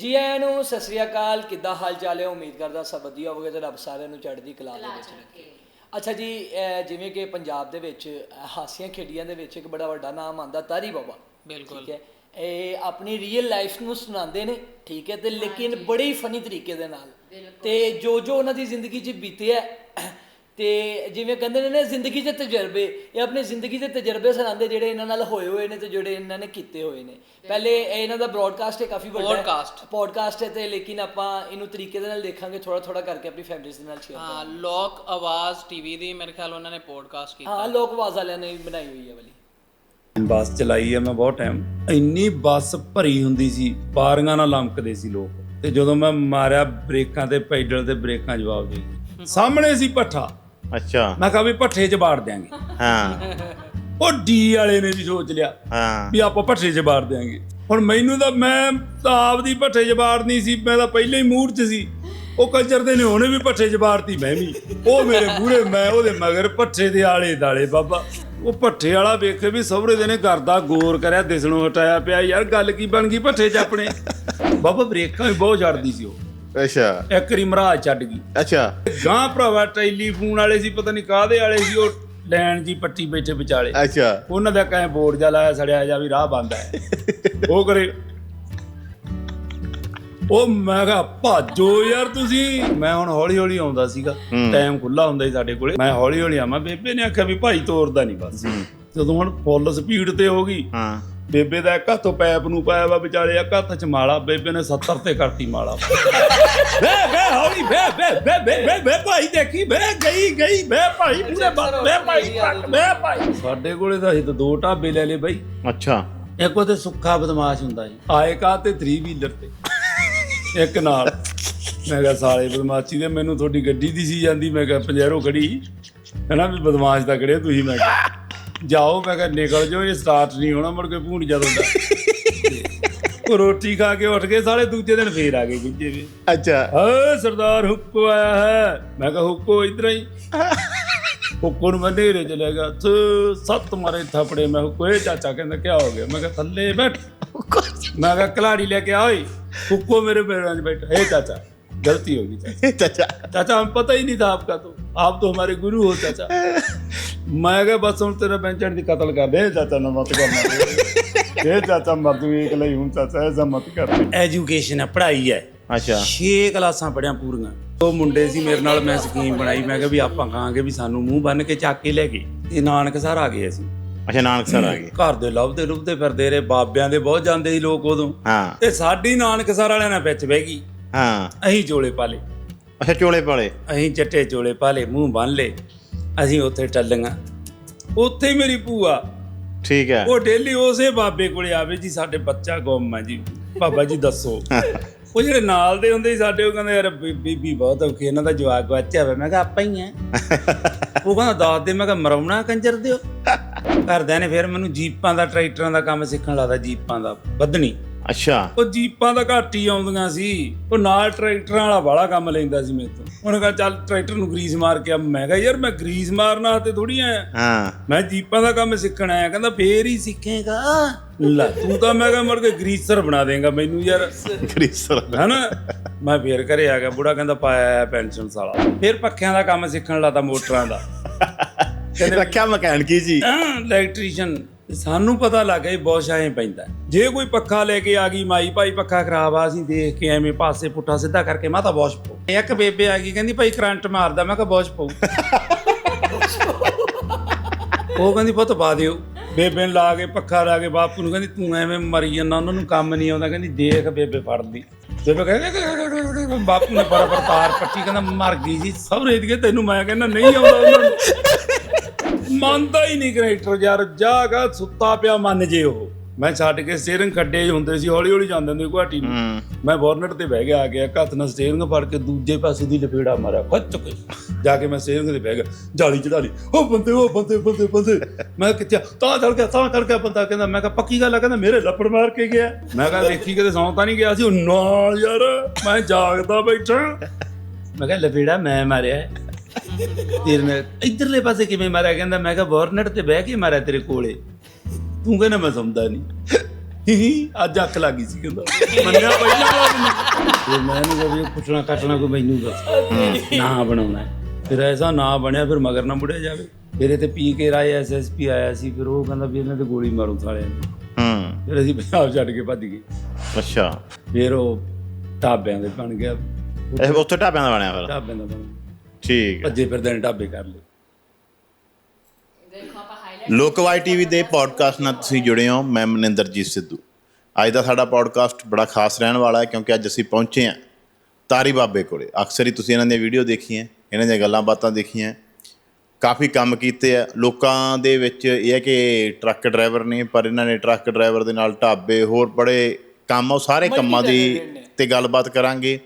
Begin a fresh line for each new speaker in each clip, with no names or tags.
ਜੀ ਆਇਆਂ ਨੂੰ ਸਤਿ ਸ੍ਰੀ ਅਕਾਲ। ਕਿੱਦਾਂ ਹਾਲ ਚਾਲ ਹੈ? ਉਮੀਦ ਕਰਦਾ ਸਭ ਵਧੀਆ ਹੋਵੇਗਾ ਤੇ ਰੱਬ ਸਾਰਿਆਂ ਨੂੰ ਚੜ੍ਹਦੀ ਕਲਾ ਦੇ ਵਿੱਚ ਰੱਖੇ। ਅੱਛਾ ਜੀ ਜਿਵੇਂ ਕਿ ਪੰਜਾਬ ਦੇ ਵਿੱਚ ਹਾਸੀਆਂ ਖੇਡੀਆਂ ਦੇ ਵਿੱਚ ਇੱਕ ਬੜਾ ਵੱਡਾ ਨਾਮ ਆਂਦਾ ਤਾਰੀ ਬਾਬਾ।
ਬਿਲਕੁਲ।
ਠੀਕ ਹੈ? ਇਹ ਆਪਣੀ ਰੀਅਲ ਲਾਈਫ ਨੂੰ ਸੁਣਾਉਂਦੇ ਨੇ ਠੀਕ ਹੈ? ਤੇ ਲੇਕਿਨ ਬੜੇ ਫਨੀ ਤਰੀਕੇ ਦੇ ਨਾਲ। ਤੇ ਜੋ ਜੋ ਉਹਨਾਂ ਦੀ ਜ਼ਿੰਦਗੀ 'ਚ ਬੀਤਿਆ ਹੈ, ਤੇ ਜਿਵੇਂ ਕਹਿੰਦੇ ਨੇ ਨਾ ਜ਼ਿੰਦਗੀ ਦੇ ਤਜਰਬੇ ਇਹ ਆਪਣੀ ਜ਼ਿੰਦਗੀ ਦੇ ਤਜਰਬੇ ਸੁਣਾਉਂਦੇ ਜਿਹੜੇ ਇਹਨਾਂ ਨਾਲ ਹੋਏ ਹੋਏ ਨੇ ਤੇ ਜਿਹੜੇ ਇਹਨਾਂ ਨੇ ਕੀਤੇ ਹੋਏ ਨੇ। ਪਹਿਲੇ ਇਹ ਇਹਨਾਂ ਦਾ ਬ੍ਰੌਡਕਾਸਟ ਹੈ ਕਾਫੀ ਵੱਡਾ
Podcast।
ਪੋਡਕਾਸਟ ਹੈ ਤੇ ਲੇਕਿਨ ਆਪਾਂ ਇਹਨੂੰ ਤਰੀਕੇ ਦੇ ਨਾਲ ਦੇਖਾਂਗੇ ਥੋੜਾ ਥੋੜਾ ਕਰਕੇ ਆਪਣੀ ਫੈਮਿਲੀ ਦੇ ਨਾਲ ਸ਼ੇਅਰ
ਹਾਂ ਲੋਕ ਆਵਾਜ਼ ਟੀਵੀ ਦੀ ਮੇਰੇ ਖਿਆਲ ਉਹਨਾਂ ਨੇ ਪੋਡਕਾਸਟ ਕੀਤਾ।
ਹਾਂ ਲੋਕ ਆਵਾਜ਼ ਵਾਲਿਆਂ ਨੇ ਬਣਾਈ ਹੋਈ ਹੈ ਵਾਲੀ।
ਬੱਸ ਚਲਾਈ ਆ ਮੈਂ ਬਹੁਤ ਟਾਈਮ ਇੰਨੀ ਬੱਸ ਭਰੀ ਹੁੰਦੀ ਸੀ ਬਾਰੀਆਂ ਨਾਲ ਲੰਮਕਦੇ ਸੀ ਲੋਕ। ਤੇ ਜਦੋਂ ਮੈਂ ਮਾਰਿਆ ਬ੍ਰੇਕਾਂ ਤੇ ਪੈਡਲ ਤੇ ਬ੍ਰੇਕਾਂ ਜਵਾਬ ਦੇ। ਸਾਹਮਣੇ ਸੀ ਪੱਠਾ।
ਅੱਛਾ।
ਮੈਂ ਕਿਹਾ ਵੀ ਪੱਠੇ 'ਚ ਬਾੜ ਦਿਆਂਗੇ।
ਹਾਂ।
ਉਹ ਡੀ ਵਾਲੇ ਨੇ ਵੀ ਸੋਚ ਲਿਆ
ਹਾਂ।
ਵੀ ਆਪਾਂ ਪੱਠੇ 'ਚ ਬਾੜ ਦਿਆਂਗੇ। ਹੁਣ ਮੈਨੂੰ ਤਾਂ ਮੈਂ ਤਾਂ ਆਪਦੀ ਪੱਠੇ 'ਚ ਬਾੜਨੀ ਸੀ ਮੈਂ ਤਾਂ ਪਹਿਲਾਂ ਹੀ ਮੂਡ 'ਚ ਸੀ। ਉਹ ਕੰਜਰ ਦੇ ਨੇ ਉਹਨੇ ਵੀ ਪੱਠੇ 'ਚ ਬਾੜਤੀ ਮੈਂ ਵੀ। ਉਹ ਮੇਰੇ ਮੂਹਰੇ ਮੈਂ ਉਹਦੇ ਮਗਰ ਪੱਠੇ ਦੇ ਆਲੇ ਦਾਲੇ ਬਾਬਾ। ਉਹ ਪੱਠੇ ਵਾਲਾ ਵੇਖੇ ਵੀ ਸਹੁਰੇ ਦੇ ਨੇ ਘਰ ਦਾ ਗੌਰ ਕਰਿਆ ਦਿਸਣੋਂ ਹਟਾਇਆ ਪਿਆ ਯਾਰ ਗੱਲ ਕੀ ਬਣ ਗਈ ਪੱਠੇ 'ਚ ਆਪਣੇ? ਬਾਬਾ ਬ੍ਰੇਕਾਂ ਵੀ ਬਹੁਤ ਛੱਡਦੀ ਸੀ ਉਹ।
ਅੱਛਾ।
ਇੱਕ ਰੀ ਮਹਾਰਾਜ ਛੱਡ ਗਈ।
ਅੱਛਾ।
ਗਾਂ ਭਰਾਵਾ ਟੈਲੀਫੋਨ ਵਾਲੇ ਸੀ ਪਤਾ ਨਹੀਂ ਕਾਹਦੇ ਵਾਲੇ ਸੀ ਉਹ ਲੈਣ ਜੀ ਪੱਟੀ ਬੈਠੇ ਵਿਚਾਲੇ।
ਅੱਛਾ।
ਉਹਨਾਂ ਦਾ ਕਹੇ ਬੋਰਡ ਜਾ ਲਾਇਆ ਸੜਿਆ ਜਾ ਵੀ ਰਾਹ ਬੰਦ ਹੈ। ਉਹ ਕਰੇ ਉਹ ਮੈਂ ਕਿਹਾ ਭਾਜੋ ਯਾਰ ਤੁਸੀਂ। ਮੈਂ ਹੁਣ ਹੌਲੀ ਹੌਲੀ ਆਉਂਦਾ ਸੀਗਾ। ਟਾਈਮ ਖੁੱਲਾ ਹੁੰਦਾ ਸੀ ਸਾਡੇ ਕੋਲੇ। ਮੈਂ ਹੌਲੀ ਹੌਲੀ ਆਵਾਂ। ਬੇਬੇ ਨੇ ਆਖਿਆ ਵੀ ਭਾਈ ਤੋਰਦਾ ਨਹੀਂ ਬਸ। ਜਦੋਂ ਹੁਣ ਫੁੱਲ ਸਪੀਡ ਤੇ ਹੋ ਗਈ
ਹਾਂ।
ਬੇਬੇ ਦਾ ਇੱਕ ਹੱਥੋਂ ਪੈਪ ਨੂੰ ਪਾਇਆ ਵਾ ਵਿਚਾਲੇ ਇੱਕ ਹੱਥ ਚ ਮਾਲਾ ਬੇਬੇ ਨੇ 70 ਤੇ ਕਰਤੀ ਮਾਲਾ। ਵੇ ਵੇ ਹੌਲੀ ਵੇ ਵੇ ਵੇ ਵੇ ਵੇ ਵੇ ਭਾਈ ਦੇਖੀ ਵੇ ਗਈ ਗਈ ਵੇ ਭਾਈ ਪੂਰੇ ਵੇ ਭਾਈ ਵੇ ਭਾਈ। ਸਾਡੇ ਕੋਲੇ ਤਾਂ ਅਸੀਂ ਤਾਂ ਦੋ ਢਾਬੇ ਲੈ ਲਏ ਬਾਈ।
ਅੱਛਾ।
ਇੱਕ ਉਹਦੇ ਸੁੱਖਾ ਬਦਮਾਸ਼ ਹੁੰਦਾ ਸੀ ਆਏ ਕਾ ਤੇ 3 ਵੀਲਰ ਤੇ। ਇੱਕ ਨਾਲ। ਮੈਂ ਕਿਹਾ ਸਾਲੇ ਬਦਮਾਸ਼ੀ ਦੇ ਮੈਨੂੰ ਤੁਹਾਡੀ ਗੱਡੀ ਦੀ ਸੀ ਜਾਂਦੀ। ਮੈਂ ਕਿਹਾ ਪੰਜੈਰੋ ਖੜੀ ਹਨਾ ਵੀ ਬਦਮਾਸ਼ ਤਾਂ ਖੜੇ ਤੁਸੀਂ ਮੈਂ ਕਿਹਾ। ਜਾਓ ਮੈਂ ਕਿਹਾ ਨਿਕਲ ਜਾਓ ਇਹ ਸਟਾਰਟ ਨਹੀਂ ਹੋਣਾ ਮੁੜ ਕੇ ਭੂਣ ਜਦੋਂ ਦਾ। ਰੋਟੀ ਖਾ ਕੇ ਉੱਠ ਗਏ ਸਾਰੇ ਦੂਜੇ ਦਿਨ ਫੇਰ ਆ ਗਏ ਗੁੱਜੇ ਵੀ।
ਅੱਛਾ।
ਹਾਂ ਸਰਦਾਰ ਹੁੱਕੋ ਆਇਆ ਹੈ। ਮੈਂ ਕਿਹਾ ਹੁੱਕੋ ਇਧਰ ਹੀ ਹੁੱਕੋ ਨੂੰ ਬੰਦੇਰੇ ਚ ਲੈ ਗਿਆ ਸੱਤ ਮਾਰੇ ਥਾਪੜੇ ਮੈਂ ਹੁੱਕੋ ਇਹ ਚਾਚਾ ਕਹਿੰਦਾ ਕੀ ਹੋ ਗਿਆ? ਮੈਂ ਕਿਹਾ ਥੱਲੇ ਬੈਠ। ਮੈਂ ਕਿਹਾ ਕਲਾੜੀ ਲੈ ਕੇ ਆਈ ਹੁੱਕੋ ਮੇਰੇ ਪੈਰਾਂ 'ਚ ਬੈਠਾ ਇਹ ਚਾਚਾ ਗਲਤੀ ਹੋ ਗਈ
ਚਾਚਾ।
ਚਾਚਾ ਹਮ ਪਤਾ ਹੀ ਨਹੀਂ ਥਾ ਆਪਕਾ ਤੋਂ। आप तो हमारे गुरु हो चाचा मैं क्या बस हम तेरा बेंचन दी कत्ल कर दे चाचा ना मत करना ये चाचा मत तू एक ਲਈ ਹੁਣ ਚਾਚਾ ਐਸਾ ਮਤ ਕਰ ਐਜੂਕੇਸ਼ਨ ਹੈ ਪੜ੍ਹਾਈ ਹੈ
ਅੱਛਾ
6 ਕਲਾਸਾਂ ਪੜਿਆ ਪੂਰੀਆਂ ਉਹ ਮੁੰਡੇ ਸੀ ਮੇਰੇ ਨਾਲ ਮੈਂ ਸਕੀਮ ਬਣਾਈ ਮੈਂ ਕਿਹਾ ਵੀ ਆਪਾਂ ਕਹਾਂਗੇ ਵੀ ਸਾਨੂੰ ਮੂੰਹ ਬੰਨ ਕੇ ਚੱਕ ਕੇ ਲੈ ਗਏ ਇਹ ਨਾਨਕ ਸਰ ਆ ਗਏ ਅਸੀਂ
ਅੱਛਾ ਨਾਨਕ ਸਰ ਆ ਗਏ
ਘਰ ਦੇ ਲੱਭਦੇ ਲੁਭਦੇ ਫਿਰਦੇ ਰਹੇ ਬਾਬਿਆਂ ਦੇ ਬਹੁਤ ਜਾਂਦੇ ਸੀ ਲੋਕ ਉਦੋਂ
ਹਾਂ
ਤੇ ਸਾਡੀ ਨਾਨਕ ਸਰ ਵਾਲਿਆਂ ਨਾਲ ਵਿੱਚ ਬਹਿ ਗਈ
ਹਾਂ
ਅਸੀਂ ਚੋਲੇ ਪਾਲੇ
ਅੱਛਾ ਚੋਲੇ ਪਾਲੇ।
ਅਸੀਂ ਚੱਟੇ ਚੋਲੇ ਪਾਲੇ ਮੂੰਹ ਬੰਨ ਲਏ। ਅਸੀਂ ਉੱਥੇ ਟੱਲੀਆਂ। ਉੱਥੇ ਹੀ ਮੇਰੀ ਭੂਆ।
ਠੀਕ ਹੈ।
ਉਹ ਡੇਲੀ ਉਸੇ ਬਾਬੇ ਕੋਲੇ ਆਵੇ ਜੀ ਸਾਡੇ ਬੱਚਾ ਗੁੰਮ ਆ ਜੀ। ਬਾਬਾ ਜੀ ਦੱਸੋ। ਉਹ ਜਿਹੜੇ ਨਾਲ ਦੇ ਹੁੰਦੇ ਸੀ ਸਾਡੇ ਉਹ ਕਹਿੰਦੇ ਯਾਰ ਬੀਬੀ ਬਹੁਤ ਔਖੀ ਇਹਨਾਂ ਦਾ ਜਵਾਕ ਬੱਚਾ ਹੋਵੇ। ਮੈਂ ਕਿਹਾ ਆਪਾਂ ਹੀ ਆ ਉਹ ਕਹਿੰਦਾ ਦਾਦ ਦੇ। ਮੈਂ ਕਿਹਾ ਮਰਾਉਣਾ ਕੰਜਰ ਦਿਓ। ਘਰਦਿਆਂ ਨੇ ਫਿਰ ਮੈਨੂੰ ਜੀਪਾਂ ਦਾ ਟਰੈਕਟਰਾਂ ਦਾ ਕੰਮ ਸਿੱਖਣ ਲਾਦਾ ਜੀਪਾਂ ਦਾ। ਵਧਣੀ।
ਅੱਛਾ।
ਉਹ ਜੀਪਾਂ ਦਾ ਘੱਟ ਹੀ ਆਉਂਦੀਆਂ ਸੀ। ਉਹ ਨਾਲ ਟਰੈਕਟਰਾਂ ਵਾਲਾ ਬਾਹਲਾ ਕੰਮ ਲੈਂਦਾ ਸੀ ਮੇਰੇ ਤੋਂ। ਉਹਨੇ ਕਿਹਾ ਚੱਲ ਟਰੈਕਟਰ ਨੂੰ ਗਰੀਸ ਮਾਰ ਕੇ ਆ। ਮੈਂ ਕਿਹਾ ਯਾਰ ਮੈਂ ਗਰੀਸ ਮਾਰਨਾ ਤੇ ਥੋੜੀ ਆਇਆ।
ਹਾਂ।
ਮੈਂ ਜੀਪਾਂ ਦਾ ਕੰਮ ਸਿੱਖਣ ਆਇਆ। ਕਹਿੰਦਾ ਫੇਰ ਹੀ ਸਿੱਖੇਗਾ। ਲੈ ਤੂੰ ਤਾਂ ਮੈਂ ਕਿਹਾ ਮੁੜ ਕੇ ਗਰੀਸਰ ਬਣਾ ਦੇਗਾ ਮੈਨੂੰ ਯਾਰ।
ਗਰੀਸਰ।
ਹਨਾ? ਮੈਂ ਫੇਰ ਘਰੇ ਆ ਗਿਆ। ਬੁੜਾ ਕਹਿੰਦਾ ਪਾਇਆ ਪੈਨਸ਼ਨ ਸਾਲਾ। ਫੇਰ ਪੱਖਿਆਂ ਦਾ ਕੰਮ ਸਿੱਖਣ ਲਾਤਾ ਮੋਟਰਾਂ ਦਾ।
ਰੱਖਿਆ ਮਕੈਨਿਕੀ ਜੀ
ਇਲੈਕਟ੍ਰੀਸ਼ੀਅਨ। ਸਾਨੂੰ ਪਤਾ ਲੱਗ ਗਿਆ ਇਹ ਬਹੁਤ ਪੈਂਦਾ ਜੇ ਕੋਈ ਪੱਖਾ ਲੈ ਕੇ ਆ ਗਈ, ਮਾਈ ਭਾਈ ਪੱਖਾ ਖਰਾਬ ਆ, ਅਸੀਂ ਦੇਖ ਕੇ ਐਵੇਂ ਪਾਸੇ ਪੁੱਠਾ ਸਿੱਧਾ ਕਰਕੇ ਮਾਤਾ ਵਾਸ਼ ਪਾਓ ਇੱਕ ਬੇਬੇ ਆ ਗਈ, ਕਹਿੰਦੀ ਭਾਈ ਕਰੰਟ ਮਾਰਦਾ, ਮੈਂ ਕਿਹਾ ਵਾਸ਼ ਪਾਓ ਉਹ ਕਹਿੰਦੀ, ਪੁੱਤ ਪਾ ਦਿਓ। ਬੇਬੇ ਨੂੰ ਲਾ ਕੇ ਪੱਖਾ ਲਾ ਕੇ ਬਾਪੂ ਨੂੰ ਕਹਿੰਦੀ, ਤੂੰ ਐਵੇਂ ਮਰੀ ਜਾਂਦਾ, ਉਹਨਾਂ ਨੂੰ ਕੰਮ ਨਹੀਂ ਆਉਂਦਾ। ਕਹਿੰਦੀ, ਦੇਖ ਬੇਬੇ ਫੜਦੀ ਬੇਬੇ ਕਹਿੰਦੀ ਬਾਪੂ ਨੇ ਬੜਾ ਤਾਰ ਪੱਟੀ, ਕਹਿੰਦਾ, ਮਰ ਗਈ ਜੀ ਸਹੁਰੇ ਦੀ ਤੈਨੂੰ ਮੈਂ ਕਹਿੰਦਾ, ਨਹੀਂ ਆਉਂਦਾ ਉਹਨਾਂ ਨੂੰ। ਮੰਨਦਾ ਹੀ ਨਹੀਂ ਕਨੈਕਟਰ ਯਾਰ ਜਾਗਾ ਸੁੱਤਾ ਪਿਆ ਮੰਨ ਜੇ ਉਹ। ਮੈਂ ਛੱਡ ਕੇ ਸਟੀਅਰਿੰਗ ਖੱਡੇ ਹੁੰਦੇ ਸੀ ਹੌਲੀ ਹੌਲੀ ਜਾਂਦੇ ਹੁੰਦੇ ਗੁਹਾਟੀ ਨੂੰ। ਮੈਂ ਬੋਰਨਟ ਤੇ ਬਹਿ ਗਿਆ ਆ ਗਿਆ ਹੱਥ ਨਾਲ ਸਟੀਅਰਿੰਗ ਫੜ ਕੇ ਦੂਜੇ ਪਾਸੇ ਦੀ ਲਪੇੜਾ ਮਾਰਿਆ ਖੱਚ ਕੇ। ਜਾ ਕੇ ਮੈਂ ਸਟੀਅਰਿੰਗ ਤੇ ਬਹਿ ਗਿਆ ਜਾਲੀ ਚੜਾ ਲਈ ਉਹ ਬੰਦੇ ਉਹ ਬੰਦੇ ਬੰਦੇ ਬੰਦੇ। ਮੈਂ ਕਿਹਾ ਤਾਂ ਚੜ ਗਿਆ ਤਾਂ ਚੜ ਗਿਆ ਬੰਦਾ ਕਹਿੰਦਾ ਮੈਂ ਕਿਹਾ ਪੱਕੀ ਗੱਲ ਆ ਕਹਿੰਦਾ ਮੇਰੇ ਲੱਪੜ ਮਾਰ ਕੇ ਗਿਆ। ਮੈਂ ਕਿਹਾ ਵੇਖੀ ਕਿਤੇ ਸੌਂ ਤਾਂ ਨਹੀਂ ਗਿਆ ਸੀ ਉਹ ਨਾਲ ਯਾਰ ਮੈਂ ਜਾਗਦਾ ਬੈਠਾ। ਮੈਂ ਕਿਹਾ ਲਪੇੜਾ ਮੈਂ ਮਾਰਿਆ। ਤੇਰੇ ਨਾਲ ਇਧਰਲੇ ਪਾਸੇ ਕਿਵੇਂ ਮਾਰਿਆ? ਕਹਿੰਦਾ ਮੈਂ ਕਿਹਾ ਬੋਰਨਟ ਤੇ ਬਹਿ ਕੇ ਮਾਰਿਆ ਤੇਰੇ ਕੋਲੇ। ਤੂੰ ਕਹਿੰਦਾ ਮੈਂ ਸਮਝਦਾ ਨਹੀਂ ਅੱਜ ਅੱਖ ਲੱਗੀ ਸੀ ਕਹਿੰਦਾ। ਮੰਨਿਆ ਪਹਿਲਾਂ ਤੇ ਮੈਂ ਕਿਹਾ ਵੀ ਪੁੱਛਣਾ ਕੱਟਣਾ ਕੋਈ ਮੈਨੂੰ ਦੱਸ। ਨਾ ਬਣਾਉਣਾ। ਫਿਰ ਐਸਾ ਨਾ ਬਣਿਆ ਫਿਰ ਮਗਰ ਨਾ ਮੁੜਿਆ ਜਾਵੇ। ਫਿਰ ਇਹ ਤੇ ਪੀ ਕੇ ਰਾਏ ਐਸਐਸਪੀ ਆਇਆ ਸੀ ਫਿਰ ਉਹ ਕਹਿੰਦਾ ਵੀ ਇਹਨਾਂ ਤੇ ਗੋਲੀ ਮਾਰੂ ਸਾਲਿਆਂ ਨੂੰ।
ਹੂੰ।
ਫਿਰ ਅਸੀਂ ਪੰਜਾਬ ਛੱਡ ਕੇ ਭੱਜ ਗਏ।
ਅੱਛਾ।
ਫਿਰ ਉਹ ਢਾਬਿਆਂ ਦੇ ਬਣ ਗਿਆ।
ਇਹ ਉੱਥੇ ਢਾਬਿਆਂ ਦਾ ਬਣਿਆ ਫਿਰ?
ਢਾਬਿਆਂ ਦਾ ਬਣ ਗਿਆ।
ਠੀਕ ਹੈ।
ਭੱਜੇ ਫਿਰਦੇ ਨੇ ਢਾਬੇ ਕਰ ਲਏ
ਲੋਕਵਾਈ ਟੀਵੀ ਦੇ ਪੋਡਕਾਸਟ ਨਾਲ ਤੁਸੀਂ ਜੁੜੇ ਹੋ ਮੈਂ ਮਨਿੰਦਰਜੀਤ ਸਿੱਧੂ। ਅੱਜ ਦਾ ਸਾਡਾ ਪੋਡਕਾਸਟ ਬੜਾ ਖਾਸ ਰਹਿਣ ਵਾਲਾ ਹੈ ਕਿਉਂਕਿ ਅੱਜ ਅਸੀਂ ਪਹੁੰਚੇ ਹਾਂ ਤਾਰੀ ਬਾਬੇ ਕੋਲੇ। ਅਕਸਰ ਹੀ ਤੁਸੀਂ ਇਹਨਾਂ ਦੀਆਂ ਵੀਡੀਓ ਦੇਖੀਆਂ ਇਹਨਾਂ ਦੀਆਂ ਗੱਲਾਂ ਬਾਤਾਂ ਦੇਖੀਆਂ। ਕਾਫੀ ਕੰਮ ਕੀਤੇ ਆ। ਲੋਕਾਂ ਦੇ ਵਿੱਚ ਇਹ ਹੈ ਕਿ ਟਰੱਕ ਡਰਾਈਵਰ ਨੇ ਪਰ ਇਹਨਾਂ ਨੇ ਟਰੱਕ ਡਰਾਈਵਰ ਦੇ ਨਾਲ ਢਾਬੇ ਹੋਰ ਬੜੇ ਕੰਮ ਆ, ਉਹ ਸਾਰੇ ਕੰਮਾਂ ਦੀ ਤੇ ਗੱਲਬਾਤ ਕਰਾਂਗੇ।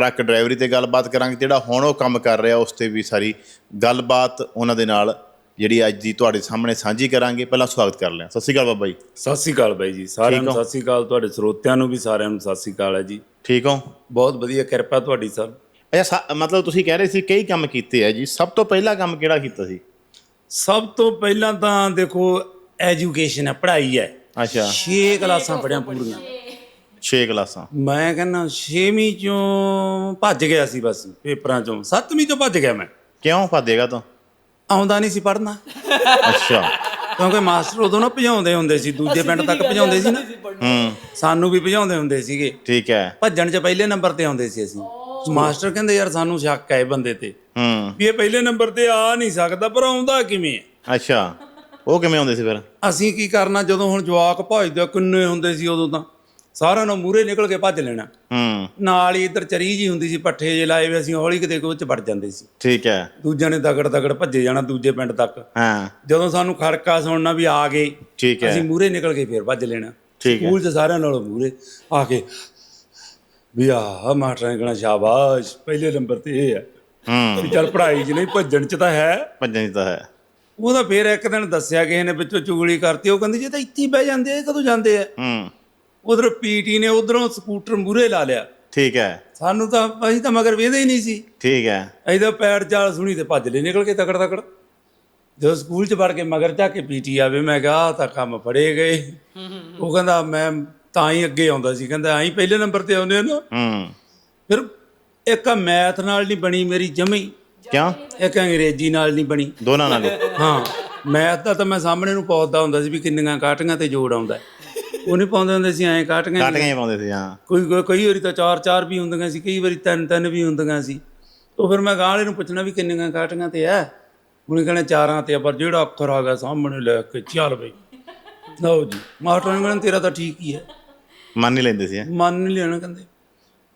ਟਰੱਕ ਡਰਾਈਵਰੀ ਤੇ ਗੱਲਬਾਤ ਕਰਾਂਗੇ ਜਿਹੜਾ ਹੁਣ ਉਹ ਕੰਮ ਕਰ ਰਿਹਾ ਉਸ ਤੇ ਵੀ ਸਾਰੀ ਗੱਲਬਾਤ ਉਹਨਾਂ ਦੇ ਨਾਲ ਜਿਹੜੀ ਅੱਜ ਦੀ ਤੁਹਾਡੇ ਸਾਹਮਣੇ ਸਾਂਝੀ ਕਰਾਂਗੇ। ਪਹਿਲਾਂ ਸਵਾਗਤ ਕਰ ਲਿਆ। ਸਤਿ ਸ਼੍ਰੀ ਅਕਾਲ ਬਾਬਾ ਜੀ।
ਸਤਿ ਸ੍ਰੀ ਅਕਾਲ ਬਾਈ ਜੀ। ਸਾਰਿਆਂ ਨੂੰ
ਹੋ?
ਸਤਿ ਸ੍ਰੀ ਅਕਾਲ। ਤੁਹਾਡੇ ਸਰੋਤਿਆਂ ਨੂੰ ਵੀ ਸਾਰਿਆਂ ਨੂੰ ਸਤਿ ਸ੍ਰੀ ਅਕਾਲ ਹੈ ਜੀ।
ਠੀਕ ਹੋ?
ਬਹੁਤ ਵਧੀਆ ਕਿਰਪਾ ਤੁਹਾਡੀ ਸਰ।
ਅੱਛਾ ਮਤਲਬ ਤੁਸੀਂ ਕਹਿ ਰਹੇ ਸੀ ਕਈ ਕੰਮ ਕੀਤੇ ਆ ਜੀ। ਸਭ ਤੋਂ ਪਹਿਲਾ ਕੰਮ ਕਿਹੜਾ ਕੀਤਾ ਸੀ?
ਸਭ ਤੋਂ ਪਹਿਲਾਂ ਤਾਂ ਦੇਖੋ ਐਜੂਕੇਸ਼ਨ ਹੈ ਪੜ੍ਹਾਈ ਹੈ।
ਅੱਛਾ।
6 ਕਲਾਸਾਂ ਪੜ੍ਹਿਆ ਪੂਰੀਆਂ।
6 ਕਲਾਸਾਂ
ਮੈਂ ਕਹਿੰਦਾ 6ਵੀਂ ਚੋਂ ਭੱਜ ਗਿਆ ਸੀ ਬਸ ਪੇਪਰਾਂ ਚੋਂ। 7ਵੀਂ ਚੋਂ ਭੱਜ ਗਿਆ ਮੈਂ।
ਕਿਉਂ ਫਾਦੇਗਾ ਤੋਂ?
ਆਉਂਦਾ ਨਹੀਂ ਸੀ ਪੜ੍ਹਨਾ।
ਅੱਛਾ।
ਕਿਉਂਕਿ ਮਾਸਟਰ ਉਦੋਂ ਨਾ ਭਜਾਉਂਦੇ ਹੁੰਦੇ ਸੀ ਦੂਜੇ ਪਿੰਡ ਤੱਕ ਭਜਾਉਂਦੇ ਸੀ ਨਾ।
ਹੂੰ।
ਸਾਨੂੰ ਵੀ ਭਜਾਉਂਦੇ ਹੁੰਦੇ ਸੀਗੇ।
ਠੀਕ ਹੈ।
ਭੱਜਣ 'ਚ ਪਹਿਲੇ ਨੰਬਰ ਤੇ ਆਉਂਦੇ ਸੀ ਅਸੀਂ। ਮਾਸਟਰ ਕਹਿੰਦੇ ਯਾਰ ਸਾਨੂੰ ਸ਼ੱਕ ਹੈ ਇਹ ਬੰਦੇ ਤੇ।
ਹੂੰ।
ਵੀ ਇਹ ਪਹਿਲੇ ਨੰਬਰ ਤੇ ਆ ਨਹੀਂ ਸਕਦਾ ਪਰ ਆਉਂਦਾ ਕਿਵੇਂ ਹੈ?
ਅੱਛਾ। ਉਹ ਕਿਵੇਂ ਹੁੰਦੇ ਸੀ ਫਿਰ?
ਅਸੀਂ ਕੀ ਕਰਨਾ ਜਦੋਂ ਹੁਣ ਜਵਾਕ ਭੱਜਦੇ ਕਿੰਨੇ ਹੁੰਦੇ ਸੀ ਉਦੋਂ ਤਾਂ। ਸਾਰਿਆਂ ਨੂੰ ਮੂਰੇ ਨਿਕਲ ਕੇ ਭੱਜ ਲੈਣਾ।
ਹੂੰ।
ਨਾਲ ਹੀ ਇੱਧਰ ਚਰੀ ਜੀ ਹੁੰਦੀ ਸੀ ਪੱਠੇ ਜੇ ਲਾਏ ਵੇ ਅਸੀਂ ਹੌਲੀ ਕਿਤੇ ਕੋਈ ਚ ਵੜ ਜਾਂਦੇ ਸੀ।
ਠੀਕ ਹੈ।
ਦੂਜਿਆਂ ਨੇ ਦਗੜ ਦਗੜ ਭੱਜੇ ਜਾਣਾ ਦੂਜੇ ਪਿੰਡ ਤੱਕ।
ਹਾਂ।
ਜਦੋਂ ਸਾਨੂੰ ਖੜਕਾ ਸੁਣਨਾ ਵੀ ਆ ਗਏ
ਠੀਕ ਹੈ।
ਅਸੀਂ ਮੂਰੇ ਨਿਕਲ ਕੇ ਫੇਰ ਭੱਜ ਲੈਣਾ।
ਠੀਕ ਹੈ।
ਸਕੂਲ 'ਚ ਸਾਰਿਆਂ ਨਾਲੋਂ ਮੂਰੇ ਆ ਕੇ ਵੀ ਆ ਮਾਸਟਰਾਂ ਕਹਣਾ ਸ਼ਾਬਾਸ਼ ਪਹਿਲੇ ਨੰਬਰ ਤੇ ਇਹ ਹੈ।
ਹੂੰ।
ਵੀ ਚੱਲ ਪੜ੍ਹਾਈ 'ਚ ਨਹੀਂ ਭੱਜਣ 'ਚ ਤਾਂ ਹੈ।
ਭੱਜਣ ਦੀ ਤਾਂ ਹੈ।
ਉਹਦਾ ਫੇਰ ਇੱਕ ਦਿਨ ਦੱਸਿਆ ਕਿਸੇ ਨੇ ਵਿੱਚੋਂ ਚੁਗਲੀ ਕਰਤੀ ਉਹ ਕਹਿੰਦੀ ਜੇ ਤਾਂ ਇੱਥੇ ਹੀ ਬਹਿ ਜਾਂਦੇ ਆ ਇਹ ਕਦੋਂ ਜਾਂਦੇ ਆ?
ਹੂੰ।
ਉਧਰ ਪੀਟੀ ਨੇ ਉਧਰੋਂ ਸਕੂਟਰ ਮੂਰੇ ਲਾ ਲਿਆ।
ਠੀਕ ਹੈ।
ਸਾਨੂੰ ਤਾਂ ਅਸੀਂ ਤਾਂ ਮਗਰ ਵੇਂਦੇ ਹੀ ਨਹੀਂ ਸੀ।
ਠੀਕ ਹੈ।
ਅਸੀਂ ਤਾਂ ਪੈਰ ਚਾਲ ਸੁਣੀ ਤੇ ਭੱਜ ਲੈ ਨਿਕਲ ਕੇ ਤਕੜ ਤਕੜ। ਜਦੋਂ ਸਕੂਲ ਚ ਵੜ ਕੇ ਮਗਰ ਜਾ ਕੇ ਪੀਟੀ ਆਵੇ ਮੈਂ ਕਿਹਾ ਆਹ ਤਾਂ ਕੰਮ ਫੜੇ ਗਏ। ਉਹ ਕਹਿੰਦਾ ਮੈਂ ਤਾਂ ਹੀ ਅੱਗੇ ਆਉਂਦਾ ਸੀ। ਕਹਿੰਦਾ ਆਈ ਪਹਿਲੇ ਨੰਬਰ ਤੇ ਆਉਂਦੇ ਆ ਨਾ?
ਹੂੰ।
ਫਿਰ ਇੱਕ ਮੈਥ ਨਾਲ ਨਹੀਂ ਬਣੀ ਮੇਰੀ ਜਮੀ।
ਕਿਉਂ?
ਇੱਕ ਅੰਗਰੇਜ਼ੀ ਨਾਲ ਨਹੀਂ ਬਣੀ।
ਦੋਨਾਂ ਨਾਲ। ਹੀ?
ਮੈਥ ਦਾ ਤਾਂ ਮੈਂ ਸਾਹਮਣੇ ਨੂੰ ਪਾਉਂਦਾ ਹੁੰਦਾ ਸੀ ਵੀ ਕਿੰਨੀਆਂ ਕਾਟੀਆਂ ਤੇ ਜੋੜ ਆਉਂਦਾ। ਹੈ। ਉਹ ਨਹੀਂ ਪਾਉਂਦੇ ਹੁੰਦੇ ਸੀ ਐਂ ਕਾਟੀਆਂ
ਕਾਟੀਆਂ ਹੀ ਪਾਉਂਦੇ ਸੀ ਹਾਂ।
ਕੋਈ ਕੋਈ- ਵਾਰੀ ਤਾਂ ਚਾਰ ਚਾਰ ਵੀ ਹੁੰਦੀਆਂ ਸੀ ਕਈ ਵਾਰੀ ਤਿੰਨ ਤਿੰਨ ਵੀ ਹੁੰਦੀਆਂ ਸੀ। ਉਹ ਫਿਰ ਮੈਂ ਗਾਂ ਵਾਲੇ ਨੂੰ ਪੁੱਛਣਾ ਵੀ ਕਿੰਨੀਆਂ ਕਾਟੀਆਂ ਤੇ ਐ? ਉਹਨੇ ਕਹਿਣਾ ਚਾਰਾਂ ਤੇ ਆ, ਪਰ ਜਿਹੜਾ ਅੱਖਰ ਆ ਗਿਆ ਸਾਹਮਣੇ ਲੈ ਕੇ ਚੱਲ ਬਈ। ਲਓ ਜੀ ਮਾਸਟਰ ਨੇ ਕਹਿਣਾ ਤੇਰਾ ਤਾਂ ਠੀਕ ਹੀ ਹੈ।
ਮੰਨ ਨਹੀਂ ਲੈਂਦੇ ਸੀ ਹੈਂ?
ਮੰਨ ਨਹੀਂ ਲੈਣਾ ਕਹਿੰਦੇ।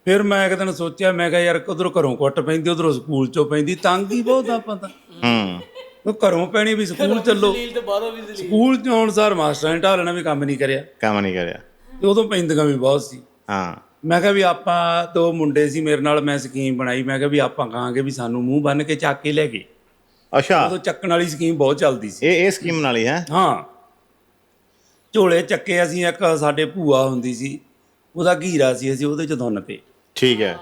ਫਿਰ ਮੈਂ ਇੱਕ ਦਿਨ ਸੋਚਿਆ ਮੈਂ ਕਿਹਾ ਯਾਰ ਉਧਰੋਂ ਘਰੋਂ ਕੁੱਟ ਪੈਂਦੀ ਉਧਰੋਂ ਸਕੂਲ ਚੋਂ ਪੈਂਦੀ ਤੰਗ ਹੀ ਬਹੁਤ ਆਪਾਂ ਤਾਂ।
ਹੂੰ।
ਉਹ ਘਰੋਂ ਪੈਣੀ ਵੀ ਸਕੂਲ ਚੱਲੋ।
ਲੀਲ ਤੇ ਬਾਹਰੋਂ ਵੀ ਜ਼ਲੀਲ
ਸਕੂਲ ਚ ਆਉਣ ਸਾਰ ਮਾਸਟਰਾਂ ਨੇ ਢਾਲਣਾ ਵੀ ਕੰਮ ਨਹੀਂ ਕਰਿਆ।
ਕੰਮ ਨਹੀਂ ਕਰਿਆ।
ਤੇ ਉਦੋਂ ਪੈਂਦੀਆਂ ਵੀ ਬਹੁਤ ਸੀ।
ਹਾਂ।
ਮੈਂ ਕਿਹਾ ਵੀ ਆਪਾਂ ਦੋ ਮੁੰਡੇ ਸੀ ਮੇਰੇ ਨਾਲ ਮੈਂ ਸਕੀਮ ਬਣਾਈ। ਮੈਂ ਕਿਹਾ ਵੀ ਆਪਾਂ ਕਹਾਂਗੇ ਵੀ ਸਾਨੂੰ ਮੂੰਹ ਬੰਨ ਕੇ ਚੱਕ ਕੇ ਲੈ ਗਏ।
ਅੱਛਾ।
ਉਦੋਂ ਚੱਕਣ ਵਾਲੀ ਸਕੀਮ ਬਹੁਤ ਚੱਲਦੀ ਸੀ।
ਇਹ ਇਹ ਸਕੀਮ ਨਾਲ ਹੀ ਹੈ?
ਹਾਂ। ਝੋਲੇ ਚੱਕੇ ਅਸੀਂ ਇੱਕ ਸਾਡੇ ਭੂਆ ਹੁੰਦੀ ਸੀ। ਉਹਦਾ ਘੀਰਾ ਸੀ ਅਸੀਂ ਉਹਦੇ ਚ ਧੁੰਨ ਤੇ
ਠੀਕ ਹੈ।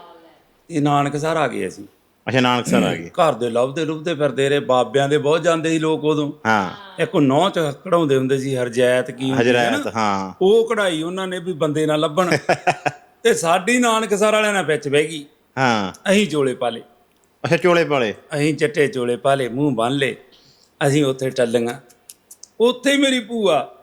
ਤੇ ਨਾਨਕ ਸਰ ਆ ਗਏ ਅਸੀਂ।
ਅੱਛਾ ਨਾਨਕ ਸਰ ਆ ਗਏ।
ਘਰ ਦੇ ਲੱਭਦੇ ਲੁਭਦੇ ਫਿਰਦੇ ਰਹੇ ਬਾਬਿਆਂ ਦੇ ਬਹੁਤ ਜਾਂਦੇ ਸੀ ਲੋਕ ਉਦੋਂ।
ਹਾਂ।
ਇੱਕ ਨੌ ਚ ਕਢਾਉਂਦੇ ਹੁੰਦੇ ਸੀ ਹਰਜੈਤ ਕੀ ਹੁੰਦੀ ਨਾ।
ਹਾਂ।
ਉਹ ਕਢਾਈ ਉਹਨਾਂ ਨੇ ਵੀ ਬੰਦੇ ਨਾ ਲੱਭਣ। ਤੇ ਸਾਡੀ ਨਾਨਕ ਸਰ ਵਾਲਿਆਂ ਨਾਲ ਵਿੱਚ ਬਹਿ ਗਈ।
ਹਾਂ।
ਅਸੀਂ ਚੋਲੇ ਪਾਲੇ
ਅੱਛਾ ਚੋਲੇ ਪਾਲੇ
ਅਸੀਂ ਚਿੱਟੇ ਚੋਲੇ ਪਾਲੇ ਮੂੰਹ ਬੰਨ ਲਏ। ਅਸੀਂ ਉੱਥੇ ਟੱਲੀਆਂ। ਉੱਥੇ ਹੀ ਮੇਰੀ ਭੂਆ।